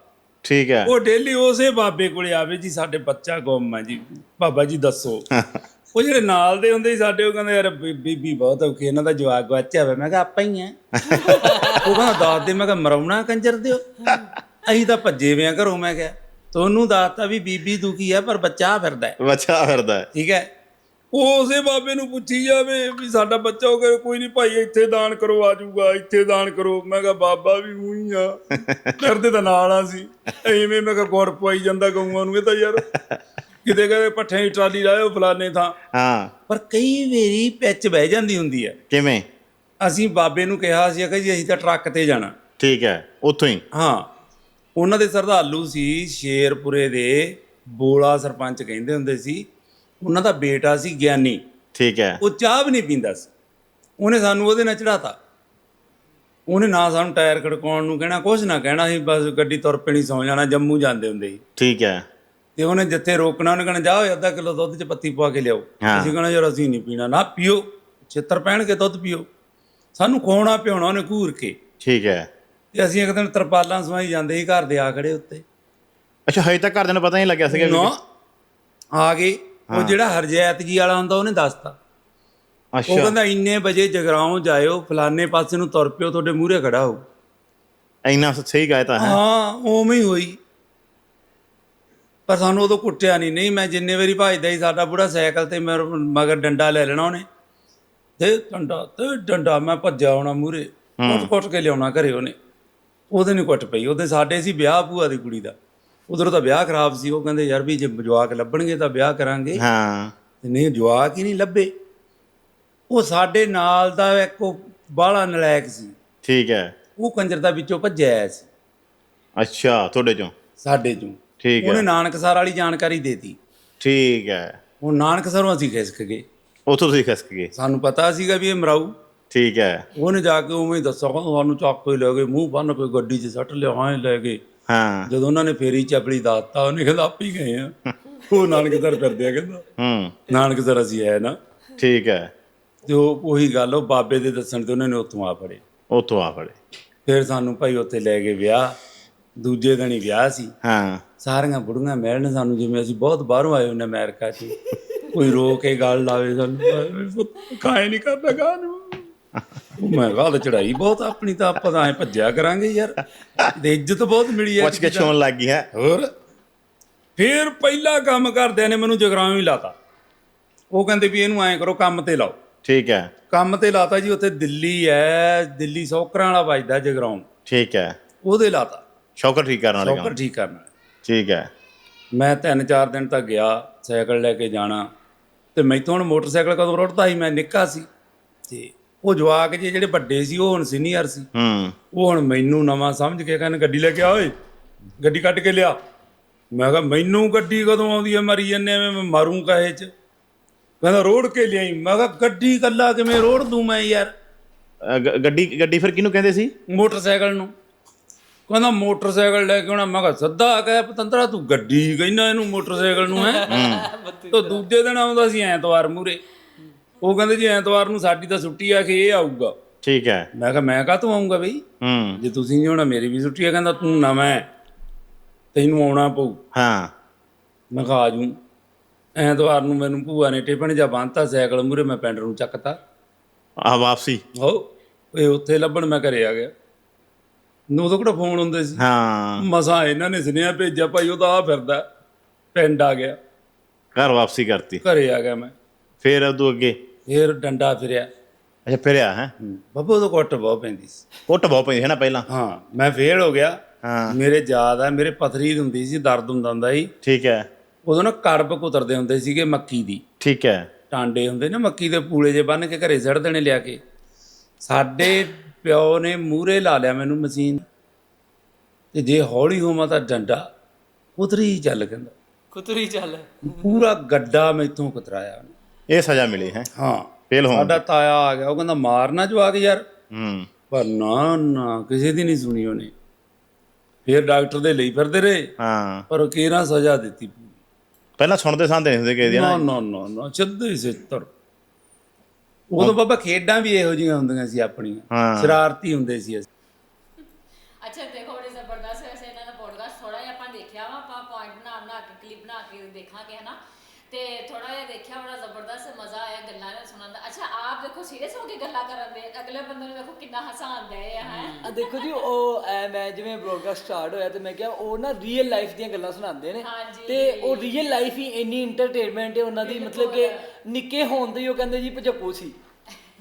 ਠੀਕ ਹੈ।
ਉਹ ਡੇਲੀ ਉਸੇ ਬਾਬੇ ਕੋਲੇ ਆਵੇ ਜੀ ਸਾਡੇ ਬੱਚਾ ਗੁੰਮ ਆ ਜੀ। ਬਾਬਾ ਜੀ ਦੱਸੋ। ਉਹ ਜਿਹੜੇ ਨਾਲ ਦੇ ਹੁੰਦੇ ਸੀ ਸਾਡੇ ਉਹ ਕਹਿੰਦੇ ਯਾਰ ਬੀ- ਬੀਬੀ ਬਹੁਤ ਔਖੀ ਇਹਨਾਂ ਦਾ ਜਵਾਕ ਗਵਾਚਿਆ ਹੋਇਆ ਮੈਂ ਕਿਹਾ ਆਪਾਂ ਹੀ ਆ। ਉਹ ਕਹਿੰਦਾ ਦੱਸ ਦੇ। ਮੈਂ ਕਿਹਾ ਮਰਾਉਣਾ ਕੰਜਰ ਦਿਓ। ਅਸੀਂ ਤਾਂ ਭੱਜੇ ਵੇ ਆ ਘਰੋਂ ਮੈਂ ਕਿਹਾ ਤੁਹਾਨੂੰ ਦੱਸਤਾ ਵੀ ਬੀਬੀ ਦੁਖੀ ਆ ਪਰ ਬੱਚਾ ਫਿਰਦਾ ਹੈ।
ਬੱਚਾ ਫਿਰਦਾ ਹੈ।
ਠੀਕ ਹੈ? ਉਹ ਉਸੇ ਬਾਬੇ ਨੂੰ ਪੁੱਛੀ ਜਾਵੇ ਵੀ ਸਾਡਾ ਬੱਚਾ ਹੋ ਗਿਆ ਕੋਈ ਨਹੀਂ ਭਾਈ ਇੱਥੇ ਦਾਨ ਕਰੋ ਆ ਜਾਊਗਾ ਇੱਥੇ ਦਾਨ ਕਰੋ। ਮੈਂ ਕਿਹਾ ਬਾਬਾ ਵੀ ਉਹੀ ਆ। ਕਰਦੇ ਤਾਂ ਨਾਲ ਆ ਸੀ ਐਵੇਂ ਮੈਂ ਕਿਹਾ ਗੁੜ ਪਵਾਈ ਜਾਂਦਾ ਗਊਆਂ ਨੂੰ ਇਹ ਤਾਂ ਯਾਰ। ਕਿਤੇ ਕਦੇ ਪੱਠਿਆਂ ਦੀ ਟਰਾਲੀ ਲਾਇਓ ਫਲਾਣੇ ਥਾਂ।
ਹਾਂ।
ਪਰ ਕਈ ਵਾਰੀ ਪਿੱਚ ਬਹਿ ਜਾਂਦੀ ਹੁੰਦੀ ਹੈ।
ਕਿਵੇਂ?
ਅਸੀਂ ਬਾਬੇ ਨੂੰ ਕਿਹਾ ਸੀ ਕਿ ਜੀ ਅਸੀਂ ਤਾਂ ਟਰੱਕ ਤੇ ਜਾਣਾ।
ਠੀਕ ਹੈ ਉੱਥੋਂ ਹੀ?
ਹਾਂ। ਉਹਨਾਂ ਦੇ ਸਰਦਾਲੂ ਸੀ ਸ਼ੇਰਪੁਰੇ ਦੇ ਬੋਲਾ ਸਰਪੰਚ ਕਹਿੰਦੇ ਹੁੰਦੇ ਸੀ। ਉਹਨਾਂ ਦਾ ਬੇਟਾ ਸੀ ਗਿਆਨੀ।
ਠੀਕ ਹੈ।
ਉਹ ਚਾਹ ਵੀ ਨਹੀਂ ਪੀਂਦਾ ਸੀ। ਉਹਨੇ ਸਾਨੂੰ ਉਹਦੇ ਨਾਲ ਚੜਾਤਾ ਉਹਨੇ ਨਾ ਸਾਨੂੰ ਟਾਇਰ ਖੜਕਾਉਣ ਨੂੰ ਕਹਿਣਾ ਕੁਛ ਨਾ ਕਹਿਣਾ ਸੀ ਬਸ ਗੱਡੀ ਤੁਰ ਪੈਣੀ ਸੌ ਜਾਣਾ ਜੰਮੂ ਜਾਂਦੇ ਹੁੰਦੇ ਸੀ।
ਠੀਕ ਹੈ।
ਤੇ ਉਹਨੇ ਜਿੱਥੇ ਰੋਕਣਾ ਉਹਨੇ ਕਹਣਾ ਜਾਓ ਅੱਧਾ ਕਿਲੋ ਦੁੱਧ 'ਚ ਪੱਤੀ ਪਵਾ ਕੇ ਲਿਆਓ।
ਹਾਂ।
ਅਸੀਂ ਕਹਣਾ ਯਾਰ ਅਸੀਂ ਨਹੀਂ ਪੀਣਾ। ਨਾ ਪੀਓ ਛਿੱਤਰ ਪਹਿਣ ਕੇ ਦੁੱਧ ਪੀਓ। ਸਾਨੂੰ ਖਵਾਉਣਾ ਪਿਆਉਣਾ ਉਹਨੇ ਘੂਰ ਕੇ।
ਠੀਕ ਹੈ।
ਤੇ ਅਸੀਂ ਇੱਕ ਦਿਨ ਤਰਪਾਲਾਂ ਸਵਾਈ ਜਾਂਦੇ ਸੀ ਘਰ ਦੇ ਆ ਖੜੇ ਉੱਤੇ।
ਅੱਛਾ ਹਜੇ ਤੱਕ ਘਰਦਿਆਂ ਨੂੰ ਪਤਾ ਨਹੀਂ ਲੱਗਿਆ ਸੀਗਾ ਵੀ-
ਨਾ ਆ ਗਏ। ਉਹ ਜਿਹੜਾ ਹਰਜੈਤ ਜੀ ਵਾਲਾ ਹੁੰਦਾ ਉਹਨੇ ਦੱਸਤਾ। ਉਹ
ਅੱਛਾ।
ਕਹਿੰਦਾ ਇੰਨੇ ਵਜੇ ਜਗਰਾਉਂ ਜਾਇਓ ਫਲਾਣੇ ਪਾਸੇ ਨੂੰ ਤੁਰ ਪਿਓ ਤੁਹਾਡੇ ਮੂਹਰੇ ਖੜਾ ਹੋ।
ਇੰਨਾ ਸਹੀ ਗਾਇ ਤਾਂ ਹੈ।
ਹਾਂ ਉਵੇਂ ਹੀ ਹੋਈ। ਪਰ ਸਾਨੂੰ ਉਦੋਂ ਕੁੱਟਿਆ ਨਹੀਂ। ਨਹੀਂ ਮੈਂ ਜਿੰਨੇ ਵਾਰੀ ਭਜਦਾ ਸੀ ਸਾਡਾ ਬੁੜਾ ਸਾਈਕਲ ਤੇ ਮੇਰੇ ਮਗਰ ਡੰਡਾ ਲੈ ਲੈਣਾ ਉਹਨੇ। ਤੇ ਡੰਡਾ ਤੇ ਡੰਡਾ ਮੈਂ ਭੱਜਿਆ ਆਉਣਾ ਮੂਹਰੇ। ਕੁੱਟ ਕੁੱਟ ਕੇ ਲਿਆਉਣਾ ਘਰੇ ਉਹਨੇ। ਉਹਦੇ ਨਹੀਂ ਕੁੱਟ ਪਈ। ਉਹਦੇ ਸਾਡੇ ਸੀ ਵਿਆਹ ਭੂਆ ਦੀ ਕੁੜੀ ਦਾ। ਉਧਰ ਤਾਂ ਵਿਆਹ ਖਰਾਬ ਸੀ। ਉਹ ਕਹਿੰਦੇ ਯਾਰ ਵੀ ਜੇ ਜਵਾਕ ਲੱਭਣਗੇ ਤਾਂ ਵਿਆਹ ਕਰਾਂਗੇ।
ਹਾਂ।
ਤੇ ਨਹੀਂ ਜਵਾਕ ਹੀ ਨਹੀਂ ਲੱਭੇ। ਉਹ ਸਾਡੇ ਨਾਲ ਦਾ ਇੱਕ ਬਾਹਲਾ ਨਲਾਇਕ ਸੀ।
ਠੀਕ ਹੈ।
ਉਹ ਕੰਜਰ ਦਾ ਵਿੱਚੋਂ ਭੱਜਿਆ ਸੀ।
ਅੱਛਾ ਤੁਹਾਡੇ ਚੋਂ?
ਸਾਡੇ ਚੋਂ।
ਠੀਕ
ਉਹਨੇ
ਹੈ।
ਨਾਨਕਸਰ ਵਾਲੀ ਜਾਣਕਾਰੀ ਦੇਤੀ।
ਠੀਕ ਹੈ।
ਉਹ ਨਾਨਕਸਰੋਂ ਅਸੀਂ ਖਿਸਕ ਗਏ।
ਉੱਥੋਂ ਤੁਸੀਂ ਖਸਕ ਗਏ।
ਸਾਨੂੰ ਪਤਾ ਸੀਗਾ ਵੀ ਇਹ ਮਰਾਊ।
ਠੀਕ ਹੈ।
ਉਹਨੇ ਜਾ ਕੇ ਉਵੇਂ ਦੱਸਿਆ ਸਾਨੂੰ ਚੱਕ ਕੇ ਲੈ ਗਏ ਮੂੰਹ ਬੰਨ ਕੇ ਗੱਡੀ 'ਚ ਸੱਟ ਲਿਆ ਹਾਂ ਲੈ ਗਏ।
ਹਾਂ।
ਜਦੋਂ ਉਹਨਾਂ ਨੇ ਫੇਰੀ ਚਪੜੀ ਦਾਤਾ ਉਹਨੇ ਕਹਿੰਦਾ ਆਪ ਹੀ ਗਏ ਆ। ਉਹ ਨਾਨਕਸਰ ਫਿਰਦੇ ਆ ਕਹਿੰਦਾ।
ਹੂੰ।
ਨਾਨਕਸਰ ਅਸੀਂ ਹੈ ਨਾ।
ਠੀਕ ਹੈ।
ਤੇ ਉਹ ਉਹੀ ਗੱਲ ਉਹ ਬਾਬੇ ਦੇ ਦੱਸਣ ਤੇ ਉਹਨਾਂ ਨੇ ਉੱਥੋਂ ਆ ਫੜੇ।
ਉੱਥੋਂ ਆ ਫੜੇ।
ਫਿਰ ਸਾਨੂੰ ਭਾਈ ਉੱਥੇ ਲੈ ਕੇ ਵਿਆਹ। ਦੂਜੇ ਦਿਨ ਹੀ ਵਿਆਹ ਸੀ।
ਹਾਂ।
ਸਾਰੀਆਂ ਬੁੜੀਆਂ ਮਿਲਣ ਸਾਨੂੰ ਜਿਵੇਂ ਅਸੀਂ ਬਹੁਤ ਬਾਹਰੋਂ ਆਏ ਹੁੰਨੇ ਅਮਰੀਕਾ 'ਚ। ਕੋਈ ਰੋ ਕੇ ਗੱਲ ਲਾਵੇ ਸਾਨੂੰ ਕਾਇ ਨਹੀਂ ਕਰਦਾ ਗਾ ਨੂੰ। ਉਹ ਮੈਂ ਗੱਲ ਚੜਾਈ ਬਹੁਤ ਆਪਣੀ ਤਾਂ ਆਪਾਂ ਤਾਂ ਐ ਭੱਜਿਆ ਕਰਾਂਗੇ ਯਾਰ। ਤੇ ਇੱਜ਼ਤ ਬਹੁਤ ਮਿਲੀ ਹੈ
ਪੁੱਛ ਕੇ ਛੋਣ ਲੱਗ ਗਈ ਹੈ।
ਹੋਰ? ਫਿਰ ਪਹਿਲਾ ਕੰਮ ਕਰਦਿਆਂ ਨੇ ਮੈਨੂੰ ਜਗਰਾਉਂ ਹੀ ਲਾਤਾ। ਉਹ ਕਹਿੰਦੇ ਵੀ ਇਹਨੂੰ ਐਂ ਕਰੋ ਕੰਮ ਤੇ ਲਾਓ।
ਠੀਕ ਹੈ।
ਕੰਮ ਤੇ ਲਾਤਾ ਜੀ ਉੱਥੇ ਦਿੱਲੀ ਐ ਦਿੱਲੀ ਸੌਕਰਾਂ ਵਾਲਾ ਵੱਜਦਾ ਜਗਰਾਉਂ।
ਠੀਕ ਹੈ।
ਉਹਦੇ ਲਾਤਾ।
ਸ਼ੌਕਰ ਠੀਕ ਕਰਨ ਵਾਲੇ
ਸੌਕਰ ਠੀਕ ਕਰਨਾ
ਠੀਕ ਹੈ।
ਮੈਂ ਤਿੰਨ ਚਾਰ ਦਿਨ ਤੱਕ ਗਿਆ ਸਾਈਕਲ ਲੈ ਕੇ ਜਾਣਾ। ਤੇ ਮੈਥੋਂ ਹੁਣ ਮੋਟਰਸਾਈਕਲ ਕਦੋਂ ਰੁੜਦਾ ਸੀ ਮੈਂ ਨਿੱਕਾ ਸੀ। ਤੇ ਉਹ ਜਵਾਕ ਜੇ ਜਿਹੜੇ ਵੱਡੇ ਸੀ ਉਹ ਹੁਣ ਸੀਨੀਅਰ ਸੀ।
ਹੂੰ।
ਉਹ ਹੁਣ ਮੈਨੂੰ ਨਵਾਂ ਸਮਝ ਕੇ ਕਹਿੰਦੇ ਗੱਡੀ ਲੈ ਕੇ ਆ ਓਏ ਗੱਡੀ ਕੱਢ ਕੇ ਲਿਆ। ਮੈਂ ਕਿਹਾ ਮੈਨੂੰ ਗੱਡੀ ਕਦੋਂ ਆਉਂਦੀ ਹੈ? ਮਰੀ ਜੰਨੇ ਐਵੇਂ ਮੈਂ ਮਾਰੂੰ ਕਾਹੇ ਚ। ਕਹਿੰਦਾ ਰੋੜ ਕੇ ਲਿਆਈ। ਮੈਂ ਕਿਹਾ ਗੱਡੀ ਕੱਲਾ ਕਿਵੇਂ ਰੋੜ ਦੂੰ ਮੈਂ ਯਾਰ?
ਅ, ਗ- ਗੱਡੀ ਗੱਡੀ ਫਿਰ ਕਿਹਨੂੰ ਕਹਿੰਦੇ ਸੀ?
ਮੋਟਰਸਾਈਕਲ ਨੂੰ। ਕਹਿੰਦਾ ਮੋਟਰਸਾਈਕਲ ਲੈ ਕੇ ਆਉਣਾ। ਮੈਂ ਕਿਹਾ ਸੱਦਾ ਆ ਗਿਆ ਪਤੰਦਰਾ ਤੂੰ ਗੱਡੀ ਕਹਿੰਦਾ ਇਹਨੂੰ ਮੋਟਰਸਾਈਕਲ ਨੂੰ ਹੈ। ਤਾਂ ਦੂਜੇ ਦਿਨ ਆਉਂਦਾ ਸੀ ਐਤਵਾਰ ਮੂਰੇ ਉਹ ਕਹਿੰਦੇ ਜੀ ਐਤਵਾਰ ਨੂੰ ਸਾਡੀ ਤਾਂ ਛੁੱਟੀ ਆ ਕਿ ਇਹ ਆਊਗਾ।
ਠੀਕ ਹੈ।
ਮੈਂ ਕਿਹਾ ਮੈਂ ਕਾਹਤੋਂ ਆਉਂਗਾ ਬਈ?
ਹੂੰ।
ਜੇ ਤੁਸੀਂ ਨਹੀਂ ਹੋਣਾ ਮੇਰੀ ਵੀ ਛੁੱਟੀ ਆ। ਕਹਿੰਦਾ ਤੂੰ ਨਵਾਂ ਹੈ, ਤੈਨੂੰ ਆਉਣਾ ਪਊ।
ਹਾਂ।
ਮੈਂ ਕਿਹਾ ਆ ਜੂੰ ਐਤਵਾਰ ਨੂੰ ਮੈਨੂੰ ਭੂਆ ਨੇ ਟਿਫਨ ਜਾਂ ਬੰਨਤਾ ਸਾਈਕਲ ਮੂਰੇ ਮੈਂ ਪਿੰਡ ਨੂੰ ਚੱਕਤਾ।
ਆ ਵਾਪਸੀ।
ਹੋ ਇਹ ਉੱਥੇ ਲੱਭਣ ਮੈਂ ਘਰੇ ਆ ਗਿਆ। ਨੂੰ ਉਦੋਂ ਕਿਹੜਾ ਫੋਨ ਹੁੰਦੇ ਸੀ?
ਹਾਂ।
ਮਸਾਂ ਇਹਨਾਂ ਨੇ ਸੁਨੇਹਾ ਭੇਜਿਆ ਭਾਈ ਉਹ ਤਾਂ ਆ ਫਿਰਦਾ ਪਿੰਡ ਆ ਗਿਆ।
ਘਰ ਵਾਪਸੀ ਕਰਤੀ।
ਘਰੇ ਆ ਗਿਆ ਮੈਂ।
ਫਿਰ ਉਦੋਂ ਅੱਗੇ?
ਫੇਰ ਡੰਡਾ ਫਿਰਿਆ।
ਅੱਛਾ ਫਿਰਿਆ ਹੈ?
ਬੱਬੂ ਉਦੋਂ ਕੁੱਟ ਬਹੁਤ ਪੈਂਦੀ ਸੀ।
ਕੁੱਟ ਬਹੁਤ ਪਈ ਹੈ ਨਾ ਪਹਿਲਾਂ?
ਹਾਂ ਮੈਂ ਫੇਲ ਹੋ ਗਿਆ।
ਹਾਂ।
ਮੇਰੇ ਯਾਦ ਆ ਮੇਰੇ ਪਥਰੀ ਹੁੰਦੀ ਸੀ ਦਰਦ ਹੁੰਦਾ ਹੁੰਦਾ ਸੀ।
ਠੀਕ ਹੈ।
ਉਦੋਂ ਨਾ ਕੜਬ ਕੁਤਰਦੇ ਹੁੰਦੇ ਸੀਗੇ ਮੱਕੀ ਦੀ।
ਠੀਕ ਹੈ।
ਟਾਂਡੇ ਹੁੰਦੇ ਨੇ ਮੱਕੀ ਦੇ ਪੂਲੇ ਜੇ ਬੰਨ ਕੇ ਘਰੇ ਸੜ ਦੇਣੇ ਲਿਆ ਕੇ। ਸਾਡੇ ਪਿਓ ਨੇ ਮੂਰੇ ਲਾ ਲਿਆ ਮੈਨੂੰ ਮਸ਼ੀਨ। ਤੇ ਜੇ ਹੌਲੀ ਹੋਵਾਂ ਤਾਂ ਡੰਡਾ ਉਧਰੀ ਚੱਲ ਕਹਿੰਦਾ।
ਕੁਤਰੀ ਚੱਲ।
ਪੂਰਾ ਗੱਡਾ ਮੈਥੋਂ ਕੁਤਰਾਇਆ
ਇਹ ਸਜ਼ਾ ਮਿਲੀ ਹੈ।
ਹਾਂ।
ਫੇਲ ਹੋਣ
ਸਾਡਾ ਤਾਇਆ ਆ ਗਿਆ ਉਹ ਕਹਿੰਦਾ ਮਾਰਨਾ ਜਵਾਕ ਯਾਰ।
ਹੂੰ।
ਪਰ ਨਾ ਨਾ ਕਿਸੇ ਦੀ ਨਹੀਂ ਸੁਣੀ ਉਹਨੇ। ਫਿਰ ਡਾਕਟਰ ਦੇ ਲਈ ਫਿਰਦੇ ਰਹੇ।
ਹਾਂ।
ਪਰ ਕਿਹੜਾ ਸਜ਼ਾ ਦਿੱਤੀ
ਪਹਿਲਾਂ ਸੁਣਦੇ ਸਾਂਦੇ ਨਹੀਂ ਹੁੰਦੇ ਕਿਸੇ ਦੀ
ਨਾ?
ਨਾ
ਨਾ ਨਾ ਨਾ ਸਿੱਧੇ ਸਿੱਤਰ ਉਦੋਂ ਬਾਬਾ ਖੇਡਾਂ ਵੀ ਇਹੋ ਜਿਹੀਆਂ ਹੁੰਦੀਆਂ ਸੀ ਆਪਣੀਆਂ।
ਹਾਂ।
ਸ਼ਰਾਰਤੀ ਹੁੰਦੇ ਸੀ ਅਸੀਂ।
ਅੱਛਾ ਦੇਖੋ ਬੜੇ ਜ਼ਬਰਦਸਤ ਵੈਸੇ ਇਹਨਾਂ ਦਾ ਪੋਡਕਾਸਟ ਥੋੜਾ ਜਿਹਾ ਆਪਾਂ ਦੇਖਿਆ ਵਾ ਆਪਾਂ ਪੁਆਇੰਟ ਬਣਾ ਬਣਾ ਕੇ ਕਲਿੱਪ ਬਣਾ ਕੇ ਦੇਖਾਂਗੇ ਹਨਾ? ਤੇ ਥੋੜਾ ਜਿਹਾ ਦੇਖਿਆ ਬੜਾ ਜ਼ਬਰਦਸਤ ਮਜ਼ਾ ਆਇਆ ਗੱਲਾਂ ਨੇ ਸੁਣਨ ਦਾ। ਅੱਛਾ ਆਪ ਦੇਖੋ ਸੀਰੀਅਸ ਹੋ ਕੇ ਗੱਲਾਂ ਕਰਨ ਦੇ ਅਗਲੇ ਬੰਦੇ ਨੂੰ ਦੇਖੋ ਕਿੰਨਾ ਹਸਾਉਂਦੇ ਆ ਹੈ।
ਆ ਦੇਖੋ ਜੀ ਉਹ ਐ ਮੈਂ ਜਿਵੇਂ ਬ੍ਰੋਡਕਾਸਟ ਸਟਾਰਟ ਹੋਇਆ ਤੇ ਮੈਂ ਕਿਹਾ ਉਹ ਨਾ ਰੀਅਲ ਲਾਈਫ ਦੀਆਂ ਗੱਲਾਂ ਸੁਣਾਉਂਦੇ ਨੇ।
ਹਾਂਜੀ।
ਤੇ ਉਹ ਰੀਅਲ ਲਾਈਫ ਹੀ ਇੰਨੀ ਇੰਟਰਟੇਨਮੈਂਟ ਹੈ ਉਹਨਾਂ ਦੀ ਮਤਲਬ ਕਿ ਨਿੱਕੇ ਹੋਣ ਦੇ ਹੀ ਉਹ ਕਹਿੰਦੇ ਜੀ ਭਜਪੂ ਸੀ।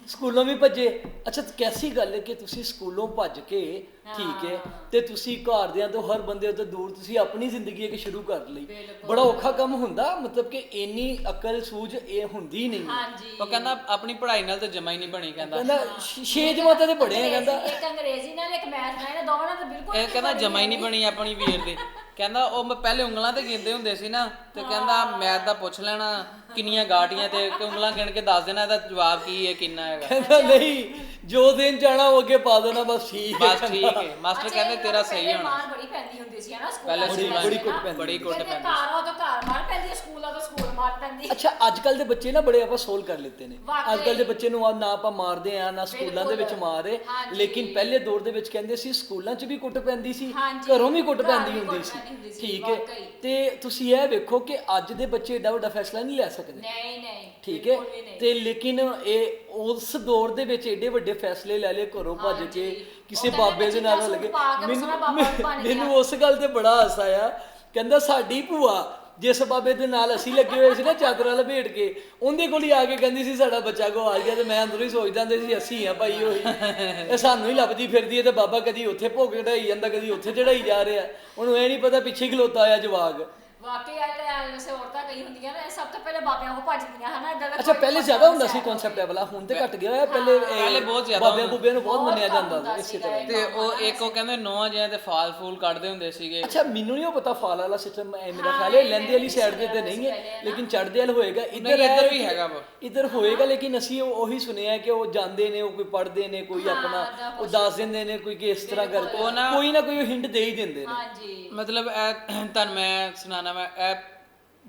ਸਕੂਲੋਂ ਵੀ ਭੱਜੇ। ਅੱਛਾ ਕੈਸੀ ਗੱਲ ਹੈ ਕਿ ਤੁਸੀਂ ਸਕੂਲੋਂ ਭੱਜ ਕੇ ਠੀਕ ਹੈ ਤੇ ਤੁਸੀਂ ਘਰਦਿਆਂ ਤੋਂ ਹਰ ਬੰਦੇ ਤੋਂ ਦੂਰ ਤੁਸੀਂ ਆਪਣੀ ਜ਼ਿੰਦਗੀ ਇੱਕ ਸ਼ੁਰੂ ਕਰ ਲਈ। ਬੜਾ ਔਖਾ ਕੰਮ ਹੁੰਦਾ ਮਤਲਬ ਕਿ ਇੰਨੀ ਅਕਲ ਸੂਝ ਇਹ ਹੁੰਦੀ ਨਹੀਂ।
ਹਾਂਜੀ।
ਉਹ ਕਹਿੰਦਾ ਆਪਣੀ ਪੜ੍ਹਾਈ ਨਾਲ ਤੇ ਜਮਾ ਹੀ ਨਹੀਂ ਬਣੀ ਕਹਿੰਦਾ।
ਕਹਿੰਦਾ ਛ- ਛੇ ਜਮਾਤਾਂ ਦੇ ਪੜ੍ਹੇ ਆ ਕਹਿੰਦਾ।
ਇੱਕ ਅੰਗਰੇਜ਼ੀ ਨਾਲ ਇੱਕ ਮੈਥ ਨਾਲ ਇਹਨਾਂ ਦੋਵਾਂ ਨਾਲ ਤਾਂ ਬਿਲਕੁਲ
ਇਹ ਕਹਿੰਦਾ ਜਮਾ ਹੀ ਨਹੀਂ ਬਣੀ ਆਪਣੀ ਵੀਰ ਦੇ। ਕਹਿੰਦਾ ਉਹ ਮੈਂ ਪਹਿਲੇ ਉਂਗਲਾਂ ਤੇ ਗਿਣਦੇ ਹੁੰਦੇ ਸੀ ਨਾ। ਤੇ ਕਹਿੰਦਾ ਮੈਥ ਦਾ ਪੁੱਛ ਲੈਣਾ ਕਿੰਨੀਆਂ ਗਾਟੀਆਂ ਤੇ ਉਂਗਲਾਂ ਗਿਣ ਕੇ ਦੱਸ ਦੇਣਾ ਇਹਦਾ ਜਵਾਬ ਕੀ ਹੈ ਕਿੰਨਾ ਹੈਗਾ
ਕਹਿੰਦਾ ਨਹੀਂ ਜੋ ਦਿਨ ਜਾਣਾ ਉਹ ਅੱਗੇ ਪਾ ਦੇਣਾ ਬਸ ਠੀਕ ਹੈ
ਬਸ ਠੀਕ ਹੈ ਮਾਸਟਰ
ਅੱਛਾ,
ਕਹਿੰਦੇ ਤੇਰਾ ਸਹੀ ਹੋਣਾ
ਮਾਰ ਬੜੀ ਪੈਂਦੀ ਹੁੰਦੀ ਸੀ ਹਨਾ ਸਕੂਲਾਂ
ਪਹਿਲੇ
ਬੜੀ ਕੁੱਟ। ਪੈਂਦੀ
ਬੜੀ ਕੁੱਟ
ਕਹਿੰਦੇ
ਪੈਂਦੀ
ਘਰ ਤਾਂ ਘਰ ਮਾਰ ਪੈਂਦੀ ਹੈ, ਸਕੂਲ ਆ ਤਾਂ ਸਕੂਲ ਮਾਰ ਪੈਂਦੀ
ਅੱਛਾ ਅੱਜ ਕੱਲ ਦੇ ਬੱਚੇ ਨਾ ਬੜੇ ਆਪਾਂ ਸੋਲ ਕਰ ਲਿੱਤੇ ਨੇ
ਵਾਕਈ।
ਅੱਜ ਕੱਲ ਦੇ ਬੱਚੇ ਨੂੰ ਆ ਨਾ ਆਪਾਂ ਮਾਰਦੇ ਆ ਨਾ ਸਕੂਲਾਂ ਦੇ ਵਿੱਚ
ਬਿਲਕੁਲ।
ਮਾਰੇ
ਹਾਂਜੀ।
ਲੇਕਿਨ ਪਹਿਲੇ ਦੌਰ ਦੇ ਵਿੱਚ ਕਹਿੰਦੇ ਸੀ ਸਕੂਲਾਂ 'ਚ ਵੀ ਕੁੱਟ ਪੈਂਦੀ ਸੀ
ਹਾਂਜੀ।
ਘਰੋਂ ਵੀ ਕੁੱਟ
ਘਰ
ਪੈਂਦੀ
ਵੀ
ਹੁੰਦੀ
ਕੁੱਟ ਪੈਂਦੀ ਹੁੰਦੀ
ਸੀ
ਸੀ,
ਠੀਕ ਹੈ
ਵਾਕਈ।
ਤੇ ਤੁਸੀਂ ਇਹ ਵੇਖੋ ਕਿ ਅੱਜ ਦੇ ਬੱਚੇ ਏਡਾ ਵੱਡਾ ਫੈਸਲਾ ਨਹੀਂ ਲੈ ਸਕਦੇ।
ਨਹੀਂ ਨਹੀਂ
ਠੀਕ ਹੈ?
ਬਿਲਕੁਲ ਵੀ ਨਹੀਂ।
ਤੇ ਲੇਕਿਨ ਇਹ ਉਸ ਦੌਰ ਦੇ ਵਿੱਚ ਏਡੇ ਵੱਡੇ ਫੈਸਲੇ ਲੈ ਲਏ ਘਰੋਂ ਭੱਜ ਕੇ
ਹਾਂਜੀ।
ਕਿਸੇ
ਉਹ ਕਹਿੰਦੇ
ਬਾਬੇ ਦੇ ਨਾਲ ਲੱਗੇ।
ਸੂਟ ਪਾ ਕੇ ਬਸਣਾ ਬਾਬਾ ਵੀ ਬਣ ਗਿਆ।
ਮੈਨੂੰ ਉਸ ਗੱਲ ਤੇ ਬੜਾ ਹਾਸਾ ਆਇਆ। ਕਹਿੰਦਾ ਸਾਡੀ ਭੂਆ ਜਿਸ ਬਾਬੇ ਦੇ ਨਾਲ ਅਸੀਂ ਲੱਗੇ ਹੋਏ ਸੀ ਨਾ ਚਾਦਰਾਂ ਲਪੇਟ ਕੇ ਉਹਦੇ ਕੋਲ ਹੀ ਆ ਕੇ ਕਹਿੰਦੀ ਸੀ ਸਾਡਾ ਬੱਚਾ ਕੋ ਆ ਗਿਆ ਤੇ ਮੈਂ ਅੰਦਰੋਂ ਹੀ ਸੋਚਦਾ ਹੁੰਦੇ ਸੀ ਅਸੀਂ ਆ ਭਾਈ ਹੋਈ ਇਹ ਸਾਨੂੰ ਹੀ ਲੱਭਦੀ ਫਿਰਦੀ ਹੈ ਤੇ ਬਾਬਾ ਕਦੀ ਉੱਥੇ ਭੋਗ ਚੜਾਈ ਜਾਂਦਾ ਕਦੀ ਉੱਥੇ ਚੜਾਈ ਜਾ ਰਿਹਾ। ਉਹਨੂੰ ਇਹ ਨਹੀਂ ਪਤਾ ਪਿੱਛੇ ਖਲੋਤਾ ਆਇਆ ਜਵਾਗ
ਵਾਕਈ ਆ ਜਿਹੜੇ ਵੈਸੇ ਔਰਤਾਂ ਕਈ ਹੁੰਦੀਆਂ ਨੇ ਇਹ ਸਭ ਤੋਂ ਪਹਿਲੇ ਬਾਬਿਆਂ ਕੋ ਭੱਜਦੀਆਂ ਹਨਾ ਇਦਾਂ ਦਾ
ਅੱਛਾ
ਕੋਈ
ਪਹਿਲੇ ਜ਼ਿਆਦਾ ਹੁੰਦਾ ਸੀ ਕਨਸੈਪਟ ਇਹ ਵਾਲਾ ਹੁਣ ਤੇ ਘਟ ਗਿਆ ਹੋਇਆ ਪਹਿਲੇ ਇਹ
ਪਹਿਲੇ ਬਹੁਤ ਜ਼ਿਆਦਾ
ਬਾਬਿਆਂ
ਹੁੰਦਾ।
ਬੁੱਬਿਆਂ ਨੂੰ ਬਹੁਤ
ਬਹੁਤ
ਮੰਨਿਆ
ਘੱਟ
ਜਾਂਦਾ
ਹੁੰਦਾ
ਸੀ ਇਸੇ
ਸੀਗਾ
ਤਰ੍ਹਾਂ
ਇਹ।
ਤੇ ਉਹ ਇੱਕ ਉਹ ਕਹਿੰਦੇ ਨੌ ਜਿਹਾ ਤੇ ਫਾਲ ਫੂਲ ਕੱਢਦੇ ਹੁੰਦੇ ਸੀਗੇ
ਅੱਛਾ ਮੈਨੂੰ ਨਹੀਂ ਉਹ ਪਤਾ ਫਾਲ ਵਾਲਾ ਸਿਸਟਮ ਮੇਰਾ
ਹਾਂ,
ਖਿਆਲ ਹੈ
ਇਹ
ਲੈਂਦੇ ਵਾਲੀ ਸਾਈਡ ਦੇ ਤੇ ਨਹੀਂ
ਸੀ
ਹੈ। ਲੇਕਿਨ ਚੜਦੇ ਵਾਲ ਹੋਏਗਾ ਇੱਧਰ
ਇੱਧਰ
ਹੈ
ਵੀ
ਕਿ-
ਹੈਗਾ ਵਾ।
ਇੱਧਰ ਹੋਏਗਾ ਲੇਕਿਨ ਅਸੀਂ ਉਹ ਉਹੀ ਸੁਣਿਆ ਹੈ ਕਿ ਉਹ ਜਾਂਦੇ ਨੇ ਉਹ ਕੋਈ ਪੜ੍ਹਦੇ ਨੇ ਕੋਈ ਆਪਣਾ ਉਹ। ਦੱਸ ਦਿੰਦੇ ਨੇ ਕੋਈ ਕਿ ਇਸ ਤਰ੍ਹਾਂ ਕਰਕੇ
ਨਾ-
ਕੋਈ ਨਾ ਕੋਈ ਹਿੰਟ ਦੇ ਹੀ ਦਿੰਦੇ ਨੇ
ਹਾਂਜੀ
ਮਤਲਬ ਇਹ ਤੁਹਾਨੂੰ ਮੈਂ ਸੁਣਾਣਾ ਮੈਂ ਇਹ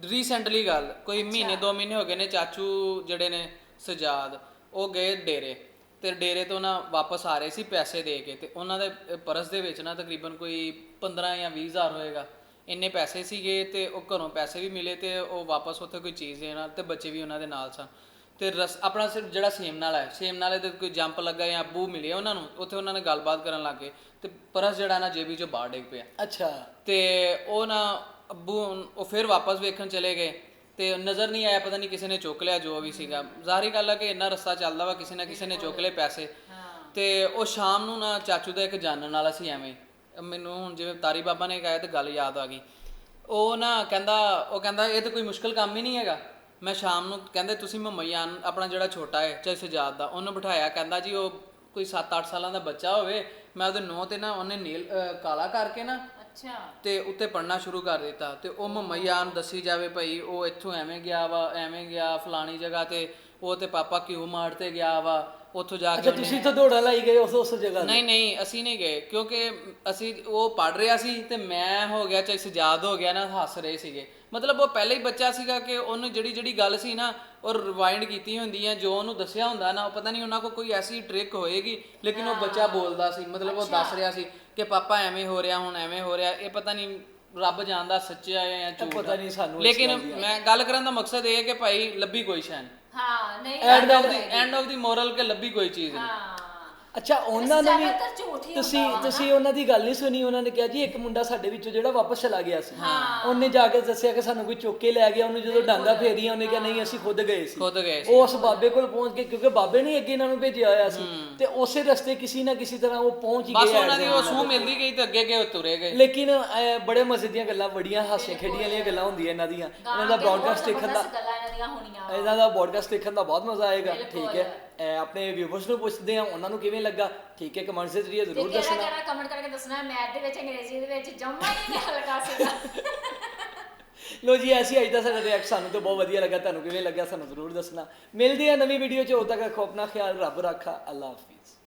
ਰੀਸੈਂਟਲੀ ਗੱਲ ਕੋਈ ਮਹੀਨੇ ਦੋ ਮਹੀਨੇ ਹੋ ਗਏ ਨੇ ਚਾਚੂ ਜਿਹੜੇ ਨੇ ਸਜਾਦ ਉਹ ਗਏ ਡੇਰੇ। ਤੇ ਡੇਰੇ ਤੋਂ ਨਾ ਵਾਪਸ ਆ ਰਹੇ ਸੀ ਪੈਸੇ ਦੇ ਕੇ ਤੇ ਉਹਨਾਂ ਦੇ ਪਰਸ ਦੇ ਵਿੱਚ ਨਾ ਤਕਰੀਬਨ ਕੋਈ 15 ਜਾਂ 20 ਹਜ਼ਾਰ ਹੋਏਗਾ। ਇੰਨੇ ਪੈਸੇ ਸੀਗੇ ਤੇ ਉਹ ਘਰੋਂ ਪੈਸੇ ਵੀ ਮਿਲੇ ਤੇ ਉਹ ਵਾਪਸ ਉੱਥੇ ਕੋਈ ਚੀਜ਼ ਦੇਣਾ ਤੇ ਬੱਚੇ ਵੀ ਉਹਨਾਂ ਦੇ ਨਾਲ ਸਨ। ਤੇ ਰਸ ਆਪਣਾ ਸਿਰ- ਜਿਹੜਾ ਸੇਮ ਨਾਲਾ ਹੈ ਸੇਮ ਨਾਲੇ ਤੇ ਕੋਈ ਜੰਪ ਲੱਗਾ ਜਾਂ ਬੂ ਮਿਲੇ ਉਹਨਾਂ ਨੂੰ ਉੱਥੇ ਉਹਨਾਂ ਨੇ ਗੱਲਬਾਤ ਕਰਨ ਲੱਗੇ ਤੇ ਪਰਸ ਜਿਹੜਾ ਨਾ ਜੇਬੀ ਚੋਂ ਬਾਹਰ ਡਿੱਗ ਪਿਆ।
ਅੱਛਾ।
ਤੇ ਉਹ ਨਾ ਅੱਬੂ ਉਹ ਫਿਰ ਵਾਪਸ ਵੇਖਣ ਚਲੇ ਗਏ ਤੇ ਨਜ਼ਰ ਨਹੀਂ ਆਇਆ ਪਤਾ ਨਹੀਂ ਕਿਸੇ ਨੇ ਚੁੱਕ ਲਿਆ ਜੋ ਵੀ ਸੀਗਾ। ਜ਼ਾਹਰੀ ਗੱਲ ਹੈ ਕਿ ਇੰਨਾ ਰਸਤਾ ਚੱਲਦਾ ਵਾ ਕਿਸੇ ਨਾ ਕਿਸੇ ਨੇ ਚੁੱਕ ਲਏ ਪੈਸੇ। ਤੇ ਉਹ ਸ਼ਾਮ ਨੂੰ ਨਾ ਚਾਚੂ ਦਾ ਇੱਕ ਜਾਣਨ ਵਾਲਾ ਸੀ ਐਵੇਂ। ਮੈਨੂੰ ਹੁਣ ਜਿਵੇਂ ਤਾਰੀ ਬਾਬਾ ਨੇ ਕਹਿਆ ਤੇ ਗੱਲ ਯਾਦ ਆ ਗਈ। ਉਹ ਨਾ ਕਹਿੰਦਾ ਉਹ ਕਹਿੰਦਾ ਇਹ ਤਾਂ ਕੋਈ ਮੁਸ਼ਕਲ ਕੰਮ ਹੀ ਨਹੀਂ ਹੈਗਾ। ਮੈਂ ਸ਼ਾਮ ਨੂੰ ਕਹਿੰਦੇ ਤੁਸੀਂ ਮਮਈਆ ਆਪਣਾ ਜਿਹੜਾ ਛੋਟਾ ਹੈ ਚਾਹੇ ਸਜਾਦ ਦਾ ਉਹਨੂੰ ਬਿਠਾਇਆ। ਕਹਿੰਦਾ ਜੀ ਉਹ ਕੋਈ 7-8 ਸਾਲਾਂ ਦਾ ਬੱਚਾ ਹੋਵੇ ਮੈਂ ਉਹਦੇ ਨੋਹ ਤੇ ਨਾ ਉਹਨੇ ਨੀਲ ਕਾਲਾ ਕਰਕੇ ਨਾ
ਅੱਛਾ।
ਤੇ ਉੱਤੇ ਪੜਨਾ ਸ਼ੁਰੂ ਕਰ ਦਿੱਤਾ ਤੇ ਉਹ ਮਮਈਆ ਨੂੰ ਦੱਸੀ ਜਾਵੇ ਭਾਈ ਉਹ ਇੱਥੋਂ ਐਵੇਂ ਗਿਆ ਵਾ ਐਵੇਂ ਗਿਆ ਫਲਾਣੀ ਜਗ੍ਹਾ ਤੇ ਉਹ ਤੇ ਪਾਪਾ ਕਿਉਂ ਮਾਰ ਤੇ ਗਿਆ ਵਾ ਉੱਥੋਂ ਜਾ ਕੇ
ਅੱਛਾ
ਉਹਨੇ-
ਤੁਸੀਂ ਤਾਂ ਦੌੜਾ ਲਾਈ ਗਏ ਉਸ ਉਸ ਜਗ੍ਹਾ ਤੇ?
ਨਹੀਂ ਨਹੀਂ ਅਸੀਂ ਨਹੀਂ ਗਏ ਕਿਉਂਕਿ ਅਸੀਂ ਉਹ ਪੜ ਰਿਹਾ ਸੀ ਤੇ ਮੈਂ ਹੋ ਗਿਆ ਚਾਹੇ ਸਜਾਦ ਹੋ ਗਿਆ ਨਾ ਹੱਸ ਰਹੇ ਸੀਗੇ। ਮਤਲਬ ਉਹ ਪਹਿਲੇ ਹੀ ਬੱਚਾ ਸੀਗਾ ਕਿ ਉਹਨੂੰ ਜਿਹੜੀ ਜਿਹੜੀ ਗੱਲ ਸੀ ਨਾ ਉਹ ਰਿਵਾਈਂਡ ਕੀਤੀ ਹੁੰਦੀ ਹੈ ਜੋ ਉਹਨੂੰ ਦੱਸਿਆ ਹੁੰਦਾ ਨਾ ਉਹ ਪਤਾ ਨਹੀਂ ਉਹਨਾਂ ਕੋਲ ਕੋਈ ਐਸੀ ਟ੍ਰਿਕ ਹੋਏਗੀ ਲੇਕਿਨ ਉਹ ਬੱਚਾ ਬੋਲਦਾ ਸੀ ਮਤਲਬ ਉਹ ਦੱਸ ਰਿਹਾ ਸੀ। ਕਿ ਪਾਪਾ ਐਵੇਂ ਹੋ ਰਿਹਾ ਹੁਣ ਐਵੇਂ ਹੋ ਰਿਹਾ ਇਹ ਪਤਾ ਨਹੀਂ ਰੱਬ ਜਾਣਦਾ ਸੱਚਾ ਹੈ ਜਾਂ ਝੂਠ
ਪਤਾ ਨਹੀਂ ਸਾਨੂੰ ਇਸ
ਲੇਕਿਨ
ਗੱਲ ਦੀ।
ਮੈਂ ਗੱਲ ਕਰਨ ਦਾ ਮਕਸਦ ਇਹ ਹੈ ਕਿ ਭਾਈ ਲੱਭੀ ਕੋਈ ਸ਼ੈਨ।
ਹਾਂ ਨਹੀਂ
end of the end of the moral ਕਿ ਲੱਭੀ ਕੋਈ ਚੀਜ਼ ਨਹੀਂ
ਹਾਂ।
ਅੱਛਾ ਉਹਨਾਂ ਨੇ ਵੀ
ਜ਼ਿਆਦਾਤਰ ਝੂਠ ਹੀ
ਤੁਸੀਂ
ਹੁੰਦਾ ਵਾ,
ਤੁਸੀਂ ਉਹਨਾਂ ਦੀ ਗੱਲ ਨਹੀਂ ਸੁਣੀ ਉਹਨਾਂ ਨੇ ਕਿਹਾ ਜੀ ਇੱਕ ਮੁੰਡਾ ਸਾਡੇ ਵਿੱਚੋਂ ਜਿਹੜਾ ਵਾਪਸ ਚਲਾ ਗਿਆ ਸੀ। ਉਹਨੇ ਜਾ ਕੇ ਦੱਸਿਆ ਕਿ ਸਾਨੂੰ ਕੋਈ ਚੁੱਕ ਕੇ ਲੈ ਗਿਆ ਉਹਨੂੰ ਜਦੋਂ ਡਾਂਗਾ ਫੇਰੀਆਂ ਉਹਨੇ ਕਿਹਾ ਨਹੀਂ ਅਸੀਂ ਖੁਦ ਗਏ ਸੀ।
ਖੁਦ ਗਏ ਸੀ।
ਉਹ ਉਸ ਬਾਬੇ ਕੋਲ ਪਹੁੰਚ ਕੇ ਕਿਉਂਕਿ ਬਾਬੇ ਨੇ ਅੱਗੇ ਇਹਨਾਂ ਨੂੰ ਭੇਜਿਆ ਹੋਇਆ ਸੀ। ਤੇ ਉਸੇ ਰਸਤੇ ਕਿਸੇ ਨਾ ਕਿਸੇ ਤਰ੍ਹਾਂ ਉਹ ਪਹੁੰਚ ਹੀ
ਬਸ ਉਹਨਾਂ ਦੀ ਉਹ ਸੂਹ ਮਿਲਦੀ ਗਈ ਤੇ ਅੱਗੇ ਅੱਗੇ ਉਹ ਤੁਰੇ ਗਏ।
ਲੇਕਿਨ ਬੜੇ ਮਜ਼ੇ ਦੀਆਂ ਗੱਲਾਂ ਬੜੀਆਂ ਹਾਸੇ ਖੇਡੀਆਂ ਵਾਲੀਆਂ ਗੱਲਾਂ ਹੁੰਦੀਆਂ ਇਹਨਾਂ ਦੀਆਂ। ਇਹਨਾਂ ਦਾ ਬ੍ਰੌਡਕਾਸਟ ਦੇਖਣ ਦਾ
ਗੱਲਾਂ ਇਹਨਾਂ ਦੀਆਂ ਹੋਣੀਆਂ।
ਇਹਨਾਂ ਦਾ ਬ੍ਰੌਡਕਾਸਟ ਦੇਖਣ ਦਾ ਬਹੁਤ ਮਜ਼ਾ ਆਏਗਾ। ਠੀਕ ਹੈ। ਅਹ, ਆਪਣੇ ਵਿਊਵਰਸ ਨੂੰ ਪੁੱਛਦੇ ਆ ਉਹਨਾਂ ਨੂੰ ਕਿਵੇਂ ਲੱਗਾ? ਠੀਕ ਹੈ ਕਮੈਂਟਸ ਦੇ ਜ਼ਰੀਏ ਜ਼ਰੂਰ
ਕਿਹੜਾ
ਦੱਸਣਾ।
ਕਿਹੜਾ ਕਮੈਂਟ ਕਰਕੇ ਦੱਸਣਾ ਮੈਥ ਦੇ ਵਿੱਚ ਅੰਗਰੇਜ਼ੀ ਦੇ ਵਿੱਚ ਜੰਮਾ ਹੀ ਨਹੀਂ ਹਲਕਾ ਸੀਗਾ
ਲੋ ਜੀ ਐਸੀ ਅੱਜ ਦਾ ਸਾਡਾ ਰਿਐਕਟ ਸਾਨੂੰ ਤਾਂ ਬਹੁਤ ਵਧੀਆ ਲੱਗਾ। ਤੁਹਾਨੂੰ ਕਿਵੇਂ ਲੱਗਿਆ ਸਾਨੂੰ ਜ਼ਰੂਰ ਦੱਸਣਾ। ਮਿਲਦੇ ਆ ਨਵੀਂ ਵੀਡੀਓ 'ਚ। ਉਦੋਂ ਤੱਕ ਰੱਖੋ ਆਪਣਾ ਖਿਆਲ ਰੱਬ ਰੱਖਾ। ਅੱਲਾ ਹਾਫਿਜ਼।